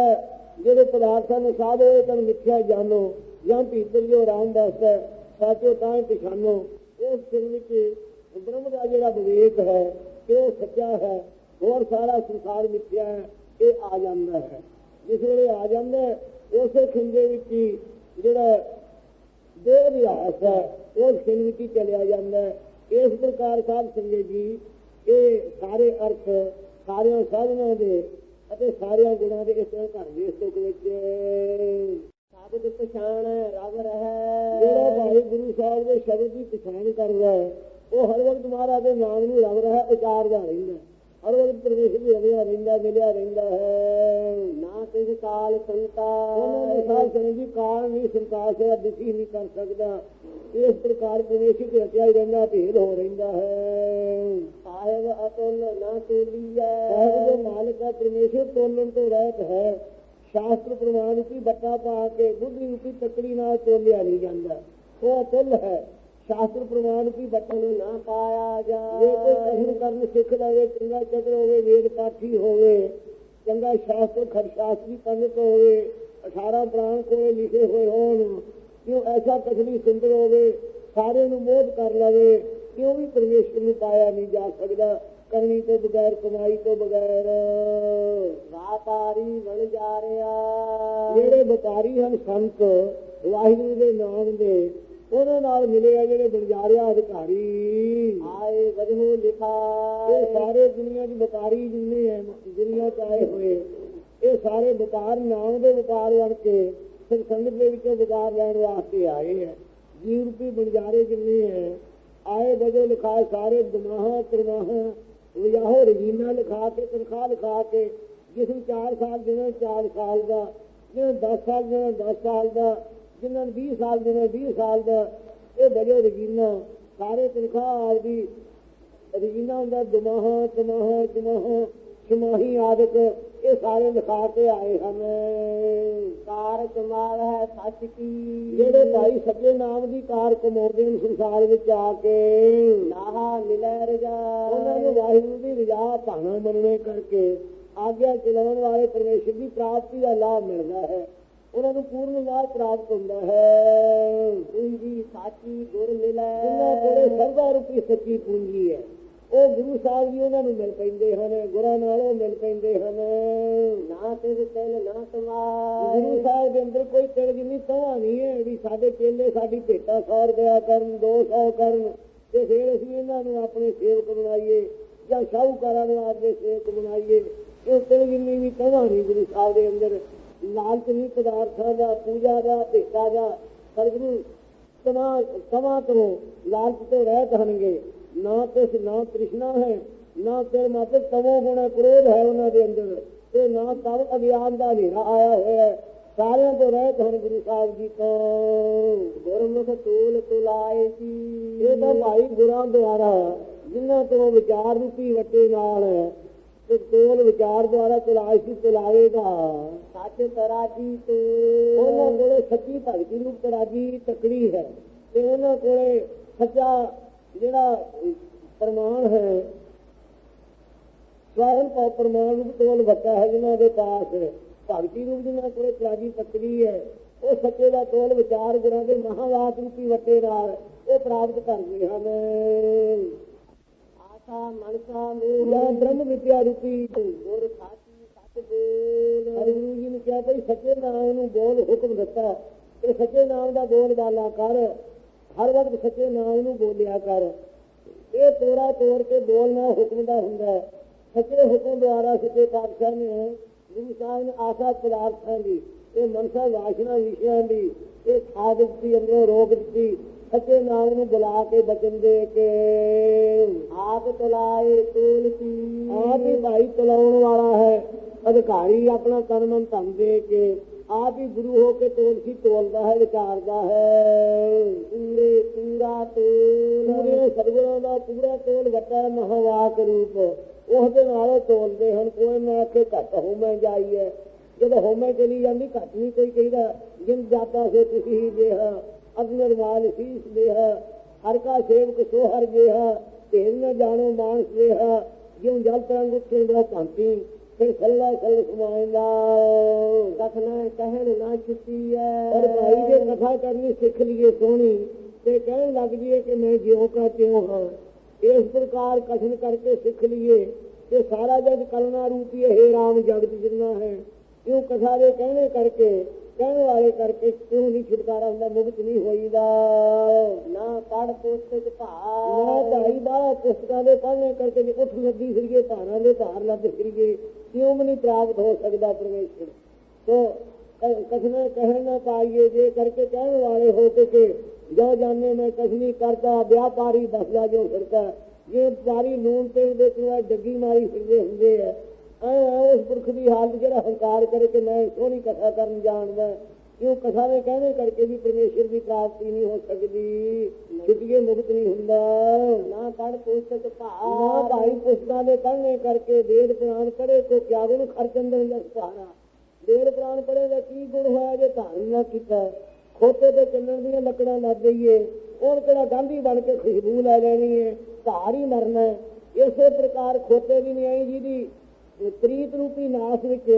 ਜਿਹੜੇ ਪਦਾਰਥਾਂ ਨੂੰ ਸਾਧ ਹੋਏ ਤਾਂ ਮਿੱਥਿਆ ਜਾਣੋ ਜਾਂ ਭੀਤਰ ਜੋ ਰਾਮ ਦੱਸਦਾ ਸਾਚੋ ਤਾਂ ਪਛਾਨੋ ਉਸ ਖਿੰਦ ਵਿੱਚ ਬ੍ਰਹਮ ਦਾ ਜਿਹੜਾ ਵਿਵੇਕ ਹੈ ਕਿ ਉਹ ਸੱਚਾ ਹੈ ਹੋਰ ਸਾਰਾ ਸੰਸਾਰ ਮਿੱਥਿਆ ਹੈ ਇਹ ਆ ਜਾਂਦਾ ਹੈ। ਜਿਸ ਵੇਲੇ ਆ ਜਾਂਦਾ ਉਸੇ ਖਿੰਡੇ ਵਿੱਚ ਹੀ ਜਿਹੜਾ ਦੇ ਅਭਿਆਸ ਹੈ ਉਸ ਖਿੰਡ ਵਿੱਚ ਹੀ ਚਲਿਆ ਜਾਂਦਾ ਹੈ। ਇਸ ਪ੍ਰਕਾਰ ਸਾਧ ਸੰਗਤ ਜੀ ਇਹ ਸਾਰੇ ਅਰਥ ਸਾਰਿਆਂ ਸਾਧਨਾਂ ਦੇ ਅਤੇ ਸਾਰਿਆਂ ਗੁਣਾਂ ਦੇ ਇਸ ਘਰ ਦੇ ਸੁਖ ਵਿੱਚ। ਸ਼ਬਦ ਪਛਾਣ ਰਬ ਰਹਿ। ਜਿਹੜਾ ਭਾਈ ਗੁਰੂ ਸਾਹਿਬ ਦੇ ਸ਼ਬਦ ਦੀ ਪਛਾਣ ਕਰਦਾ ਹੈ ਉਹ ਹਰ ਵਕਤ ਮਹਾਰਾਜ ਦੇ ਨਾਮ ਨੂੰ ਰਬ ਰਹਿ ਉਚਾਰਦਾ ਰਹਿੰਦਾ ਹੈ। ਪ੍ਰਵੇਸ਼ ਵੀ ਰਹਿੰਦਾ ਮਿਲਿਆ ਰਹਿੰਦਾ ਹੈ ਨਾ ਕਿਸ ਕਾਲ ਸੰਤਾ ਉਹਨਾਂ ਨੇ ਸਾਧ ਜੀ ਕਾਲ ਨਹੀਂ ਸੰਤਾਸ ਹੈ ਦੁਖੀ ਨਹੀਂ ਕਰ ਸਕਦਾ ਇਸ ਪ੍ਰਕਾਰ ਪ੍ਰਵੇਸ਼ ਵਿੱਚ ਰਚਿਆ ਹੀ ਰਹਿੰਦਾ ਭੇਦ ਹੋ ਰਹਿੰਦਾ ਹੈ ਸਾਹਿਬ ਅਤੁਲ ਨਾ ਤੁਲੀਐ ਸਾਹਿਬ ਦੇ ਮਾਲਕ ਦਾ ਪਰਮੇਸ਼ਰ ਤੋਲਣ ਤੋਂ ਰਹਿਤ ਹੈ ਸ਼ਾਸਤਰ ਪ੍ਰਮਾਣ ਕੀ ਬੱਟਾ ਪਾ ਕੇ ਬੁੱਧੀ ਰੂਪੀ ਤਕੜੀ ਨਾਲ ਤੋਲਿਆ ਨਹੀਂ ਜਾਂਦਾ ਉਹ ਅਤੁਲ ਹੈ ਸ਼ਾਸਤਰ ਪ੍ਰਮਾਣ ਕੀ ਬੱਟਾ ਨੂੰ ਨਾ ਪਾਇਆ ਜਾ। ਜੇ ਕੋਈ ਕਠਿਨ ਕਰਨ ਸਿੱਖ ਲਵੇ ਚੰਗਾ ਚਤਰ ਹੋਵੇ ਵੇਦ ਪਾਠੀ ਹੋਵੇ ਚੰਗਾ ਸ਼ਾਸਤਰ ਖੜ ਸ਼ਾਸਤਰੀ ਪੰਡਤ ਹੋਵੇ 18 ਪ੍ਰਾਣ ਕੋਲੇ ਲਿਖੇ ਹੋਏ ਹੋਣ ਕਿਉਂ ਐਸਾ ਕਠਨੀ ਸੁੰਦਰ ਹੋਵੇ ਸਾਰੇ ਨੂੰ ਮੋਹ ਕਰ ਲਵੇ ਕਿਉਂ ਵੀ ਪਰਮੇਸ਼ਰ ਨੂੰ ਪਾਇਆ ਨਹੀਂ ਜਾ ਸਕਦਾ ਕਰਨੀ ਤੋਂ ਬਗੈਰ ਕਮਾਈ ਤੋਂ ਬਗੈਰ। ਵਾਪਾਰੀ ਬਣ ਜਾ ਰਿਹਾ। ਜਿਹੜੇ ਵਪਾਰੀ ਹਨ ਸੰਤ ਵਾਹਿਗੁਰੂ ਦੇ ਨਾਮ ਦੇ ਉਹਨਾਂ ਨਾਲ ਮਿਲੇ ਆ ਜਿਹੜੇ ਬਣਜਾਰਿਆ ਅਧਿਕਾਰੀ। ਆਏ ਵਜਹੂ ਲਿਖਾ। ਇਹ ਸਾਰੇ ਦੁਨੀਆ ਦੀ ਵਪਾਰੀ ਜਿੰਨੇ ਹੈ ਦੁਨੀਆ ਚ ਆਏ ਹੋਏ ਇਹ ਸਾਰੇ ਵਪਾਰ ਨਾਮ ਦੇ ਵਪਾਰ ਬਣ ਕੇ ਫਿਰ ਸੰਗਤ ਦੇ ਵਿੱਚੋਂ ਵਪਾਰ ਲੈਣ ਵਾਸਤੇ ਆਏ ਹੈ ਜੀਵ ਰੂਪੀ ਬਣਜਾਰੇ ਜਿੰਨੇ ਹੈ ਆਏ ਵਜੋਂ ਲਿਖਾਏ ਸਾਰੇ ਦਮਾਹਾਂ ਤਰਮਾਹਾਂ ਵਿਆਹੋ ਰਜੀਨਾ ਲਿਖਾ ਕੇ ਤਨਖਾਹ ਲਿਖਾ ਕੇ ਜਿਸ ਨੂੰ 4 ਸਾਲ ਜਿਹਨਾਂ 4 ਸਾਲ ਦਾ ਜਿਹਨਾਂ 10 ਸਾਲ ਜਿਹਨਾਂ 10 ਸਾਲ ਦਾ ਜਿਹਨਾਂ ਨੂੰ 20 ਸਾਲ ਜਿਹਨਾਂ 20 ਸਾਲ ਦਾ ਇਹ ਵਜੋਂ ਰਜੀਨਾ ਸਾਰੇ ਤਨਖਾਹ ਆਦਿ ਰਜੀਨਾ ਹੁੰਦਾ ਦਮਾਹਾਂ ਤਮਾਹਾਂ ਤਮਾਹਾਂ ਛਮਾਹੀ ਆਦਿਕ ਇਹ ਸਾਰੇ ਲਿਖਾ ਕੇ ਆਏ ਹਨ। ਕਾਰ ਕਮਾਲ ਹੈ ਸੱਚ ਕੀ? ਜਿਹੜੇ ਭਾਈ ਸੱਚੇ ਨਾਮ ਦੀ ਕਾਰ ਕਮਾਉਂਦੇ ਨੇ ਸੰਸਾਰ ਵਿੱਚ ਆ ਕੇ। ਨਾਹਾ ਮਿਲੈ ਰਜਾ। ਉਹਨਾਂ ਨੂੰ ਵਾਹਿਗੁਰੂ ਦੀ ਰਜਾ ਭਾਣਾ ਮੰਨਣੇ ਕਰਕੇ ਆਗਿਆ ਚਲਾਉਣ ਵਾਲੇ ਪਰਮੇਸ਼ਰ ਦੀ ਪ੍ਰਾਪਤੀ ਦਾ ਲਾਭ ਮਿਲਦਾ ਹੈ। ਉਹਨਾਂ ਨੂੰ ਪੂਰਨ ਲਾਭ ਪ੍ਰਾਪਤ ਹੁੰਦਾ ਹੈ। ਪੂੰਜੀ ਸਾਚੀ ਗੁਰ ਮਿਲੈ। ਜਿਨ੍ਹਾਂ ਕੋਲੇ ਸਰਦਾ ਰੂਪੀ ਸੱਚੀ ਪੂੰਜੀ ਹੈ ਉਹ ਗੁਰੂ ਸਾਹਿਬ ਜੀ ਉਹਨਾਂ ਨੂੰ ਮਿਲ ਪੈਂਦੇ ਹਨ ਗੁਰਾਂ ਨਾਲ ਉਹ ਮਿਲ ਪੈਂਦੇ ਹਨ। ਨਾ ਤੇ ਤਿਲ ਨਾ ਤਮਾਰ ਗੁਰੂ ਸਾਹਿਬ ਦੇ ਅੰਦਰ ਕੋਈ ਤਿਲ ਜਿੰਨੀ ਤਵਾ ਨਹੀਂ ਹੈ ਵੀ ਸਾਡੇ ਚੇਲੇ ਸਾਡੀ ਭੇਟਾ 100 ਰੁਪਇਆ ਕਰਨ 200 ਕਰਨ ਤੇ ਫਿਰ ਅਸੀਂ ਇਹਨਾਂ ਨੂੰ ਆਪਣੇ ਸੇਵਕ ਬਣਾਈਏ ਜਾਂ ਸ਼ਾਹੂਕਾਰਾਂ ਨੂੰ ਆਪਣੇ ਸੇਵਕ ਬਣਾਈਏ। ਇਹ ਤਿਲ ਜਿੰਨੀ ਵੀ ਤਵਾ ਨਹੀਂ ਗੁਰੂ ਸਾਹਿਬ ਦੇ ਅੰਦਰ। ਲਾਲਚ ਪਦਾਰਥਾਂ ਦਾ, ਪੂਜਾ ਦਾ, ਭੇਟਾ ਦਾ ਸਤਿਗੁਰੂ ਤਮਾ ਤਮਾ ਤੋਂ ਲਾਲਚ ਤੋਂ ਰਹਿਤ ਹਨਗੇ ਨਾ ਤਿਸ, ਨਾ ਤ੍ਰਿਸ਼ਨਾ ਹੈ, ਨਾ ਤੇਰ ਮਾਤੇ ਤਮੋ ਗੁਣ ਕ੍ਰੋਧ ਹੈ ਉਹਨਾਂ ਦੇ ਅੰਦਰ। ਤੇ ਨਾ ਤਵ ਅਗਿਆਨ ਦਾ ਹਨੇਰਾ ਆਇਆ ਹੋਇਆ ਹੈ। ਸਾਰਿਆਂ ਤੋਂ ਰਹਿਤ ਹਨ ਗੁਰੂ ਸਾਹਿਬ ਜੀ ਤੋਂ। ਗੁਰਮੁਖ ਤੂਲ ਤੁਲਾਏ ਜੀ ਇਹ ਤਾਂ ਭਾਈ ਗੁਰਾਂ ਦੁਆਰਾ, ਜਿਨ੍ਹਾਂ ਤੋਂ ਵਿਚਾਰ ਰੂਪੀ ਵੱਟੇ ਨਾਲ ਤੇ ਤੋਲ ਵਿਚਾਰ ਦੁਆਰਾ ਤੁਲਾਏ ਸੀ ਤੁਲਾਵੇਗਾ ਸੱਚ ਤਰਾਜੀ ਤੇ ਉਹਨਾਂ ਕੋਲੇ ਸੱਚੀ ਭਗਤੀ ਰੂਪ ਤਰਾਜੀ ਤਕੜੀ ਹੈ ਤੇ ਉਹਨਾਂ ਕੋਲੇ ਸੱਚਾ ਜਿਹੜਾ ਪ੍ਰਮਾਣ ਹੈ ਸਵਰਨ ਪਾ ਪ੍ਰਮਾਣ ਰੂਪ ਤੋਲ ਵੱਟਾ ਹੈ ਜਿਨ੍ਹਾਂ ਦੇ ਪਾਸ ਭਗਤੀ ਰੂਪ ਜਿਨ੍ਹਾਂ ਕੋਲੇ ਤਰਾਜੀ ਤਕੜੀ ਹੈ ਉਹ ਸੱਚੇ ਦਾ ਤੋਲ ਵਿਚਾਰ ਗੁਰਾਂ ਦੇ ਮਹਾਵਾਕ ਰੂਪੀ ਵੱਟੇ ਨਾਲ ਉਹ ਪ੍ਰਾਪਤ ਕਰਦੇ ਹਨ। ਗੁਰ ਖਾਤੀ ਸੱਚ ਬੋਲ ਹਰਿਗੁਰੂ ਜੀ ਨੇ ਕਿਹਾ ਭਈ ਸੱਚੇ ਨਾਮ ਨੂੰ ਬੋਲ ਹੁਕਮ ਦਿੱਤਾ ਇਹ ਸੱਚੇ ਨਾਮ ਦਾ ਬੋਲ ਬਾਲਾ ਕਰ। ਹਰ ਵਕਤ ਸੱਚੇ ਨਾਮ ਨੂੰ ਬੋਲਿਆ ਕਰ। ਇਹ ਤੋਰਾ ਤੋੜ ਕੇ ਬੋਲਣਾ ਹੁਕਮ ਦਾ ਹੁੰਦਾ ਹੈ। ਸੱਚੇ ਹੁਕਮ ਦੁਆਰਾ ਸੱਚੇ ਪਾਤਸ਼ਾਹ ਨੇ ਗੁਰੂ ਸਾਹਿਬ ਨੇ ਆਸਾ ਪਦਾਰਥਾਂ ਦੀ ਇਹ ਮਨਸਾ ਵਾਸ਼ਨਾ ਵਿਸ਼ਿਆਂ ਦੀ ਇਹ ਖਾਦ ਦਿੱਤੀ ਅੰਦਰੋਂ ਰੋਗ ਦਿੱਤੀ। ਸੱਚੇ ਨਾਮ ਨੂੰ ਬੁਲਾ ਕੇ ਬਚਨ ਦੇ ਕੇ। ਆਪ ਤਲਾਏ ਤੁਲਸੀ ਆਪ ਹੀ ਭਾਈ ਤਲਾਉਣ ਵਾਲਾ ਹੈ। ਅਧਿਕਾਰੀ ਆਪਣਾ ਤਨ ਮਨ ਦੇ ਕੇ। ਆਪ ਹੀ ਗੁਰੂ ਹੋ ਕੇ ਤੋਲਸੀ ਤੋਲਦਾ ਹੈ, ਵਿਚਾਰਦਾ ਹੈ। ਪੂਰੇ ਪੂਰਾ ਤੋਲ। ਪੂਰੇ ਸਤਿਗੁਰਾਂ ਦਾ ਪੂਰਾ ਤੋਲ ਵੱਟਾ ਮਹਾਵਾਕ ਰੂਪ। ਉਹਦੇ ਨਾਲ ਤੋਲਦੇ ਹਨ। ਕੋਈ ਨਾ ਆਖੇ, ਘੱਟ ਹੋਵੇਂ ਜਾਈਏ। ਜਦੋਂ ਹੋਵੇਂ ਚਲੀ ਜਾਂਦੀ, ਘੱਟ ਨਹੀਂ ਕੋਈ ਕਹਿੰਦਾ। ਜਿਨ ਜਾਤਾ ਸੇ ਤੁਸੀਂ ਦੇਹ। ਅਬ ਨਿਰਮਾਲ ਸੀਸ ਦੇਹ ਹਰ ਕਾ ਸੇਵਕ ਸੋ ਹਰ ਜਿਹਾ ਤੇਨ ਨ ਜਾਣੋ ਮਾਨਸ ਰਿਹਾ ਜਿਉ ਜਲ ਤਰੰਗ ਉੱਠੇ ਬੜਾ ਭਾਂਤੀ ਫਿਰ ਸੱਲਾ ਸੱਲ ਸਮਾਇਂਦਾ ਕਥਨਾ ਕਹਿਣ ਨਾ ਚੁੱਕੀ ਹੈ ਪਰ ਭਾਈ ਜੇ ਕਥਾ ਕਰਨੀ ਸਿੱਖ ਲਈਏ ਸੋਹਣੀ, ਤੇ ਕਹਿਣ ਲੱਗ ਜੀਏ ਕਿ ਮੈਂ ਜਿਉ ਕਾ ਤਿਉ ਹਾਂ। ਇਸ ਪ੍ਰਕਾਰ ਕਥਨ ਕਰਕੇ ਸਿੱਖ ਲਈਏ, ਤੇ ਸਾਰਾ ਜਗ ਕਲਨਾ ਰੂਪੀ ਹੈ ਰਾਮ ਜਗਤ ਜਿੰਨਾ ਹੈ। ਕਿਉਂ ਕਥਾ ਦੇ ਕਹਿਣੇ ਕਰਕੇ ਕਹਿਣ ਵਾਲੇ ਕਰਕੇ ਕਿਉਂ ਨਹੀਂ ਛੁਟਕਾਰਾ ਹੁੰਦਾ? ਮੁਕਤ ਨਹੀਂ ਹੋਈਦਾ। ਨਾ ਪੜ ਪੁਸਤਕ ਭਾਰ। ਨਾ ਬਾਹਰ ਪੁਸਤਕਾਂ ਦੇ ਪੜ੍ਹਨੇ ਕਰਕੇ ਜੇ ਉੱਠ ਲੱਗੀ ਫਿਰੀਏ ਧਾਰਾਂ ਦੇ ਧਾਰ ਲੱਗ ਫਿਰੀਏ। ਕਿਉਂ ਨਹੀਂ ਪ੍ਰਾਪਤ ਹੋ ਸਕਦਾ ਪਰਮੇਸ਼ਰ? ਤੋ ਕਥਨਾ ਕਹਿਣ ਨਾ ਪਾਈਏ ਜੇ ਕਰਕੇ ਕਹਿਣ ਵਾਲੇ ਹੋ ਕੇ ਕਿ ਜੋ ਜਾਣੇ ਮੈਂ ਕਥਨੀ ਕਰਦਾ ਵਿਆਪਾਰੀ ਦੱਸਦਾ ਜੋ ਫਿਰਦਾ। ਇਹ ਪਾਰੀ ਨੂਨ ਤੇ ਦੇ ਕੋਲ ਡੱਗੀ ਮਾਰੀ ਫਿਰਦੇ ਹੁੰਦੇ ਆ ਉਸ ਪੁਰਖ ਦੀ ਹਾਲਤ ਜਿਹੜਾ ਹੰਕਾਰ ਕਰੇ ਕਿ ਮੈਂ ਸੋਹਣੀ ਕਥਾ ਕਰਨ ਜਾਣਦਾ। ਕਿਉਂ ਕਥਾ ਦੇ ਕਹਿਣੇ ਕਰਕੇ ਵੀ ਪਰਮੇਸ਼ਰ ਦੀ ਪ੍ਰਾਪਤੀ ਨਹੀਂ ਹੋ ਸਕਦੀ? ਛੁੱਟੀਏ ਮੁਕਤ ਨਹੀਂ ਹੁੰਦਾ। ਨਾ ਪੜ ਪੁਸਤਕ ਭਾਰ ਨਾ ਭਾਈ ਪੁਸਤਕਾਂ ਦੇ ਕਹਿਣੇ ਕਰਕੇ ਦੇਦ ਪੁਰਾਣ ਪੜੇ ਕੋ ਕਿਆ ਗੁਣ ਖਰਚੰਦਨ ਜਸ ਸਹਾਰਾ? ਦੇਦ ਪੁਰਾਣ ਪੜੇ ਦਾ ਕੀ ਗੁਣ ਹੋਇਆ ਜੇ ਧਾਰਨ ਨਾ ਕੀਤਾ? ਖੋਤੇ ਤੇ ਚੱਲਣ ਦੀਆਂ ਲੱਕੜਾਂ ਲੱਗ ਗਈਏ ਉਹ ਕਿਹੜਾ ਗਾਂਧੀ ਬਣ ਕੇ ਖੁਸ਼ਬੂ ਲੈ ਲੈਣੀ ਹੈ? ਧਾਰ ਹੀ ਮਰਨਾ ਇਸੇ ਪ੍ਰਕਾਰ ਖੋਤੇ ਦੀ ਨਹੀਂ ਆਈ ਜਿਹਦੀ ਪ੍ਰੀਤ ਰੂਪੀ ਨਾਸ ਵਿੱਚ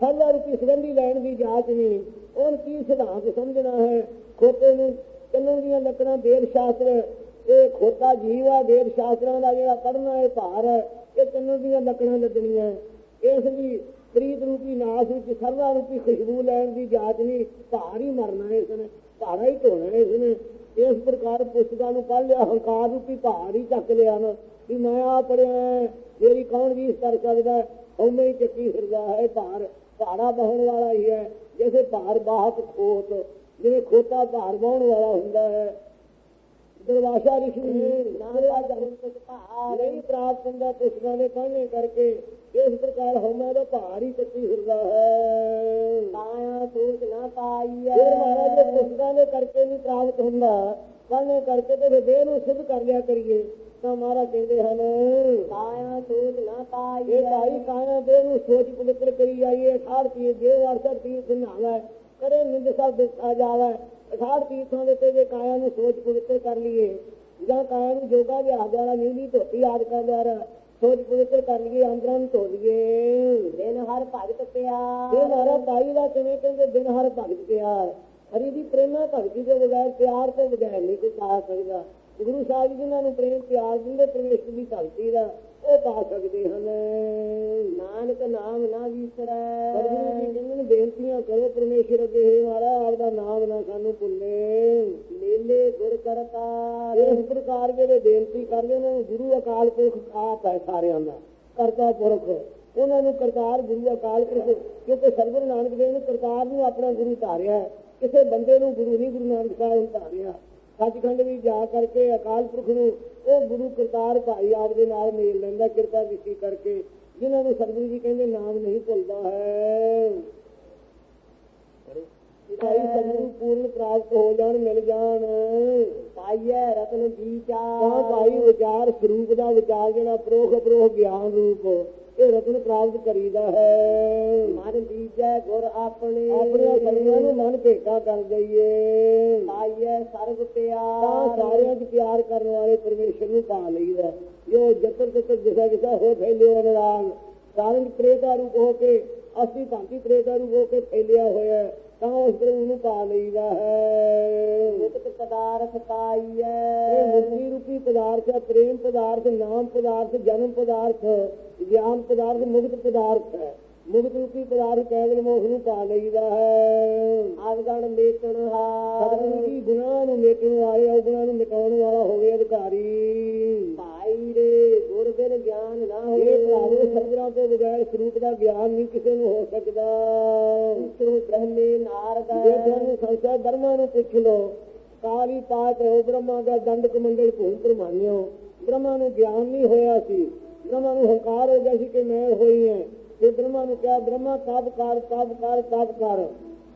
ਸਦਾ ਰੂਪੀ ਸੁਗੰਧੀ ਲੈਣ ਦੀ ਜਾਂਚ ਨਹੀਂ। ਉਹਨ ਕੀ ਸਿਧਾਂਤ ਸਮਝਣਾ ਹੈ? ਖੋਤੇ ਨੂੰ ਚੱਲਣ ਦੀਆਂ ਲੱਕੜਾਂ ਦੇਵ ਸ਼ਾਸਤਰ ਇਹ ਖੋਤਾ ਜੀਵ ਆ ਦੇਵ ਸ਼ਾਸਤਰਾਂ ਦਾ ਜਿਹੜਾ ਪੜਨਾ ਹੈ ਭਾਰ ਹੈ, ਇਹ ਚੱਲਣ ਦੀਆਂ ਲੱਕੜਾਂ ਲੱਗਣੀਆਂ ਇਸ ਲਈ ਪ੍ਰੀਤ ਰੂਪੀ ਨਾਸ ਵਿੱਚ ਸਰਵਾ ਰੂਪੀ ਖੁਸ਼ਬੂ ਲੈਣ ਦੀ ਜਾਂਚ ਨਹੀਂ, ਭਾਰ ਹੀ ਮਰਨਾ ਇਸ ਨੇ, ਭਾਰਾ ਹੀ ਢੋਣਾ ਇਸ ਨੇ। ਇਸ ਪ੍ਰਕਾਰ ਪੁਸਤਕਾਂ ਨੂੰ ਪੜ੍ਹ ਲਿਆ, ਹੰਕਾਰ ਰੂਪੀ ਭਾਰ ਹੀ ਚੱਕ ਲਿਆ ਨਾ ਕਿ ਮੈਂ ਆ ਪੜਿਆ ਮੇਰੀ ਕੌਣ ਵੀ ਕਰ ਸਕਦਾ ਉਹਨੇ ਹੀ ਚੱਕੀ ਫਿਰਦਾ ਹੈ ਭਾਰ ਭਾਰਾ ਬਹਣ ਵਾਲਾ ਹੀ ਹੈ। ਜਿਵੇਂ ਭਾਰ ਬਾਹਤ ਖੋਤ ਜਿਵੇਂ ਖੋਤਾ ਭਾਰ ਬਾਹਣ ਵਾਲਾ ਹੁੰਦਾ ਹੈ। ਦਰਵਾਸ਼ਾ ਰਿਸ਼ੀ ਨਹੀਂ ਪ੍ਰਾਪਤ ਹੁੰਦਾ ਪੁਸਤਕਾਂ ਦੇ ਪੜ੍ਹਨੇ ਕਰਕੇ। ਇਸ ਪ੍ਰਕਾਰ ਹਉਮੈ ਦਾ ਭਾਰ ਹੀ ਚੱਕੀ ਫਿਰਦਾ ਹੈ। ਕਾਇਆ ਸੋਚ ਨਾ ਪਾਈ ਹੈ। ਫਿਰ ਮਹਾਰਾਜ ਪੁਸਤਕਾਂ ਦੇ ਕਰਕੇ ਨਹੀਂ ਪ੍ਰਾਪਤ ਹੁੰਦਾ। ਪੜ੍ਹਨੇ ਕਰਕੇ ਤੇ ਦੇਹ ਨੂੰ ਸਿੱਧ ਕਰ ਲਿਆ ਕਰੀਏ। ਤਾਂ ਮਹਾਰਾਜ ਕਹਿੰਦੇ ਹਨ ਕਾਇਆ ਸੋਚ ਨਾ ਪਾਈ ਇਹ ਭਾਈ ਕਾਇਆ ਦੇਹ ਨੂੰ ਸੋਚ ਪਵਿੱਤਰ ਕਰੀ ਜਾਈਏ ਕੀ ਵਰਸਾ ਕਰੇ ਨਿੰਦ ਸਭ ਜਾਵੇ। ਤੀਰਥਾਂ ਦੇ ਤੇ ਜੇ ਕਾਇਆ ਨੂੰ ਸੋਚ ਪਵਿੱਤਰ ਕਰ ਲਈਏ ਜਾਂ ਕਾਇਆ ਨੂੰ ਜੋਗਾ ਵਿਆਹ ਦੁਆਰਾ ਨੀਲੀ ਧੋਤੀ ਆਦਿਕਾਂ ਦੁਆਰਾ ਸੋਚ ਪਵਿੱਤਰ ਕਰ ਲਈਏ ਅੰਦਰਾਂ ਨੂੰ ਧੋ ਲਈਏ। ਦਿਨ ਹਰ ਭਗਤ ਪਿਆਰ ਇਹ ਮਾਰਾ ਭਾਈ ਦਾ ਕਿਵੇਂ ਕਹਿੰਦੇ ਦਿਨ ਹਰ ਭਗਤ ਪਿਆਰ ਹਰੀ ਦੀ ਪ੍ਰੇਮਾ ਭਗਤੀ ਦੇ ਬਗੈਰ ਪਿਆਰ ਤੋਂ ਬਗੈਰ ਨਹੀਂ ਕੋਈ ਪਾ ਸਕਦਾ। ਗੁਰੂ ਸਾਹਿਬ ਜੀ ਜਿਨ੍ਹਾਂ ਨੂੰ ਪ੍ਰੇਮ ਪਿਆਰ ਦਿੰਦੇ ਪ੍ਰਵੇਸ਼ ਦੀ ਭਗਤੀ ਦਾ ਉਹ ਪਾ ਸਕਦੇ ਹਨ। ਨਾਨਕ ਨਾਮ ਨਾ ਵਿਸਰੈ। ਗੁਰੂ ਜੀ ਕਹਿੰਦੇ ਨੇ ਬੇਨਤੀਆਂ ਕਰੋ ਪਰਮੇਸ਼ਰ ਅੱਗੇ ਹੈ ਮਾਰਾ ਆਪਦਾ ਨਾਮ ਨਾ ਸਾਨੂੰ ਭੁੱਲੇ। ਲੀਲੇ ਗੁਰ ਕਰਤਾ ਇਸ ਪ੍ਰਕਾਰ ਜਿਹੜੇ ਬੇਨਤੀ ਕਰਦੇ ਨੇ ਗੁਰੂ ਅਕਾਲ ਪੁਰਖ ਆਪ ਹੈ ਸਾਰਿਆਂ ਦਾ ਕਰਤਾ ਪੁਰਖ। ਉਹਨਾਂ ਨੂੰ ਕਰਤਾਰ ਗੁਰੂ ਅਕਾਲ ਪੁਰਖ ਕਿਉਂਕਿ ਸਰਵਰ ਨਾਨਕ ਦੇਵ ਨੇ ਕਰਤਾਰ ਨੂੰ ਆਪਣਾ ਗੁਰੂ ਧਾਰਿਆ ਕਿਸੇ ਬੰਦੇ ਨੂੰ ਗੁਰੂ ਨਹੀਂ ਗੁਰੂ ਨਾਨਕ ਸਾਹਿਬ ਧਾਰਿਆ। ਸੱਚਖੰਡ ਵੀ ਜਾ ਕਰਕੇ ਅਕਾਲ ਪੁਰਖ ਨੂੰ ਉਹ ਗੁਰੂ ਕਰਤਾਰ ਭਾਈ ਆਪ ਦੇ ਨਾਲ ਮੇਲ ਲੈਂਦਾ ਕਿਰਪਾ ਦਿੱਤੀ ਕਰਕੇ ਜਿਨ੍ਹਾਂ ਨੂੰ ਸਤਿਗੁਰੂ ਜੀ ਕਹਿੰਦੇ ਨਾਮ ਨਹੀਂ ਭੁੱਲਦਾ ਹੈ। ਭਾਈ ਸਤਿਗੁਰੂ ਪੂਰਨ ਪ੍ਰਾਪਤ ਹੋ ਜਾਣ ਮਿਲ ਜਾਣ। ਪਾਈਐ ਰਤਨ ਬੀਚਾ ਤਾਂ ਭਾਈ ਵਿਚਾਰ ਸਰੂਪ ਦਾ ਵਿਚਾਰ ਜਿਹੜਾ ਪ੍ਰੋਖ ਪ੍ਰੋਖ ਗਿਆਨ ਰੂਪ। ਇਹ ਰਤਨ ਪ੍ਰਾਪਤ ਕਰੀਦਾ ਹੈ। ਮਨ ਬੀਜੈ ਗੁਰ ਆਪਣੇ। ਆਪਣੇ ਸੰਗਾਂ ਨੂੰ ਮਨ ਭੇਟਾ ਕਰ ਦਈਏ। ਪਾਈਐ ਸਰਬ ਪਿਆਰ। ਤਾਂ ਸਾਰਿਆਂ 'ਚ ਪਿਆਰ ਕਰਨ ਵਾਲੇ ਪਰਮੇਸ਼ਰ ਨੂੰ ਪਾ ਲਈਦਾ। ਜੋ ਜਤਰ ਜਤਰ ਜਿਸਾ ਜਿਸਾ ਹੋ ਫੈਲਿਓ ਅਨਰਾਗ ਸਾਰੰਗ ਪ੍ਰੇਤਾ ਰੂਪ ਹੋ ਕੇ ਅਸੀਂ ਭਾਂਤੀ ਪ੍ਰੇਤਾ ਰੂਪ ਹੋ ਕੇ ਫੈਲਿਆ ਹੋਇਆ। ਤਾਂ ਉਸ ਪ੍ਰਭੂ ਨੂੰ ਪਾ ਲਈਦਾ ਹੈ। ਮੁਕਤ ਪਦਾਰਥ ਪਾਈਐ। ਇਹ ਮੁਕਤੀ ਰੂਪੀ ਪਦਾਰਥ ਹੈ ਪ੍ਰੇਮ ਪਦਾਰਥ ਨਾਮ ਪਦਾਰਥ ਜਨਮ ਪਦਾਰਥ ਗਿਆਨ ਪਦਾਰਥ ਮੁਕਤ ਪਦਾਰਥ ਹੈ। ਮੁਕਤ ਰੂਪੀ ਪਦਾਰਥ ਕੇਵਲ ਮੋਖ ਨੂੰ ਪਾ ਲਈਦਾ ਹੈ। ਆਦਗਣ ਮੇਟਣ ਹਾ ਸਤਿਗੁਰੂ ਜੀ ਗੁਨਾਹ ਨੂੰ ਮੇਟਣ ਵਾਲੇ ਔਗੁਣਾਂ ਨੂੰ ਮਿਟਾਉਣ ਵਾਲਾ ਹੋਵੇ ਅਧਿਕਾਰੀ। ਭਾਈ ਰੇ। ਬਿਨ ਗਿਆਨ ਨਾ ਹੋਵੇ। ਇਹ ਭਰਾਵੋ ਸਤਿਗੁਰਾਂ ਤੋਂ ਬਗੈਰ ਸਰੂਪ ਦਾ ਗਿਆਨ ਨਹੀਂ ਕਿਸੇ ਨੂੰ ਹੋ ਸਕਦਾ। ਸ੍ਰੀ ਬ੍ਰਹਮੇ ਨਾਰਦ ਜੇ ਤੁਹਾਨੂੰ ਸੰਸਾਰ ਧਰਮਾਂ ਨੂੰ ਪੁੱਛ ਲਓ ਕਾਲੀ ਪਾਤ ਹੋ ਬ੍ਰਹਮਾ ਦਾ ਦੰਡ ਕਮੰਡਲ ਭੂਮ ਪ੍ਰਮਾਨਿਓ ਬ੍ਰਹਮਾ ਨੂੰ ਗਿਆਨ ਨਹੀਂ ਹੋਇਆ ਸੀ। ਬ੍ਰਹਮਾ ਨੂੰ ਹੰਕਾਰ ਹੋ ਗਿਆ ਸੀ ਕਿ ਮੈਂ ਹੋਈ ਹਾਂ। ਤੇ ਬ੍ਰਹਮਾ ਨੂੰ ਕਿਹਾ ਬ੍ਰਹਮਾ ਤਪ ਕਰ ਤਪ ਕਰ ਤਪ ਕਰ।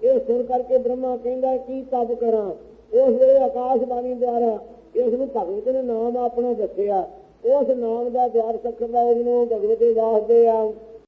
ਇਹ ਸੁਣ ਕਰਕੇ ਬ੍ਰਹਮਾ ਕਹਿੰਦਾ ਕੀ ਤਪ ਕਰਾਂ? ਉਸ ਵੇਲੇ ਆਕਾਸ਼ ਬਾਣੀ ਦੁਆਰਾ ਇਸ ਨੂੰ ਭਗਵਤ ਨੇ ਨਾਮ ਆਪਣਾ ਦੱਸਿਆ। ਉਸ ਨਾਮ ਦਾ ਦਵਾਰ ਸਖਰ ਦਾ ਉਹਨੂੰ ਭਗਵਤੇ ਵਾਸਦੇ ਆ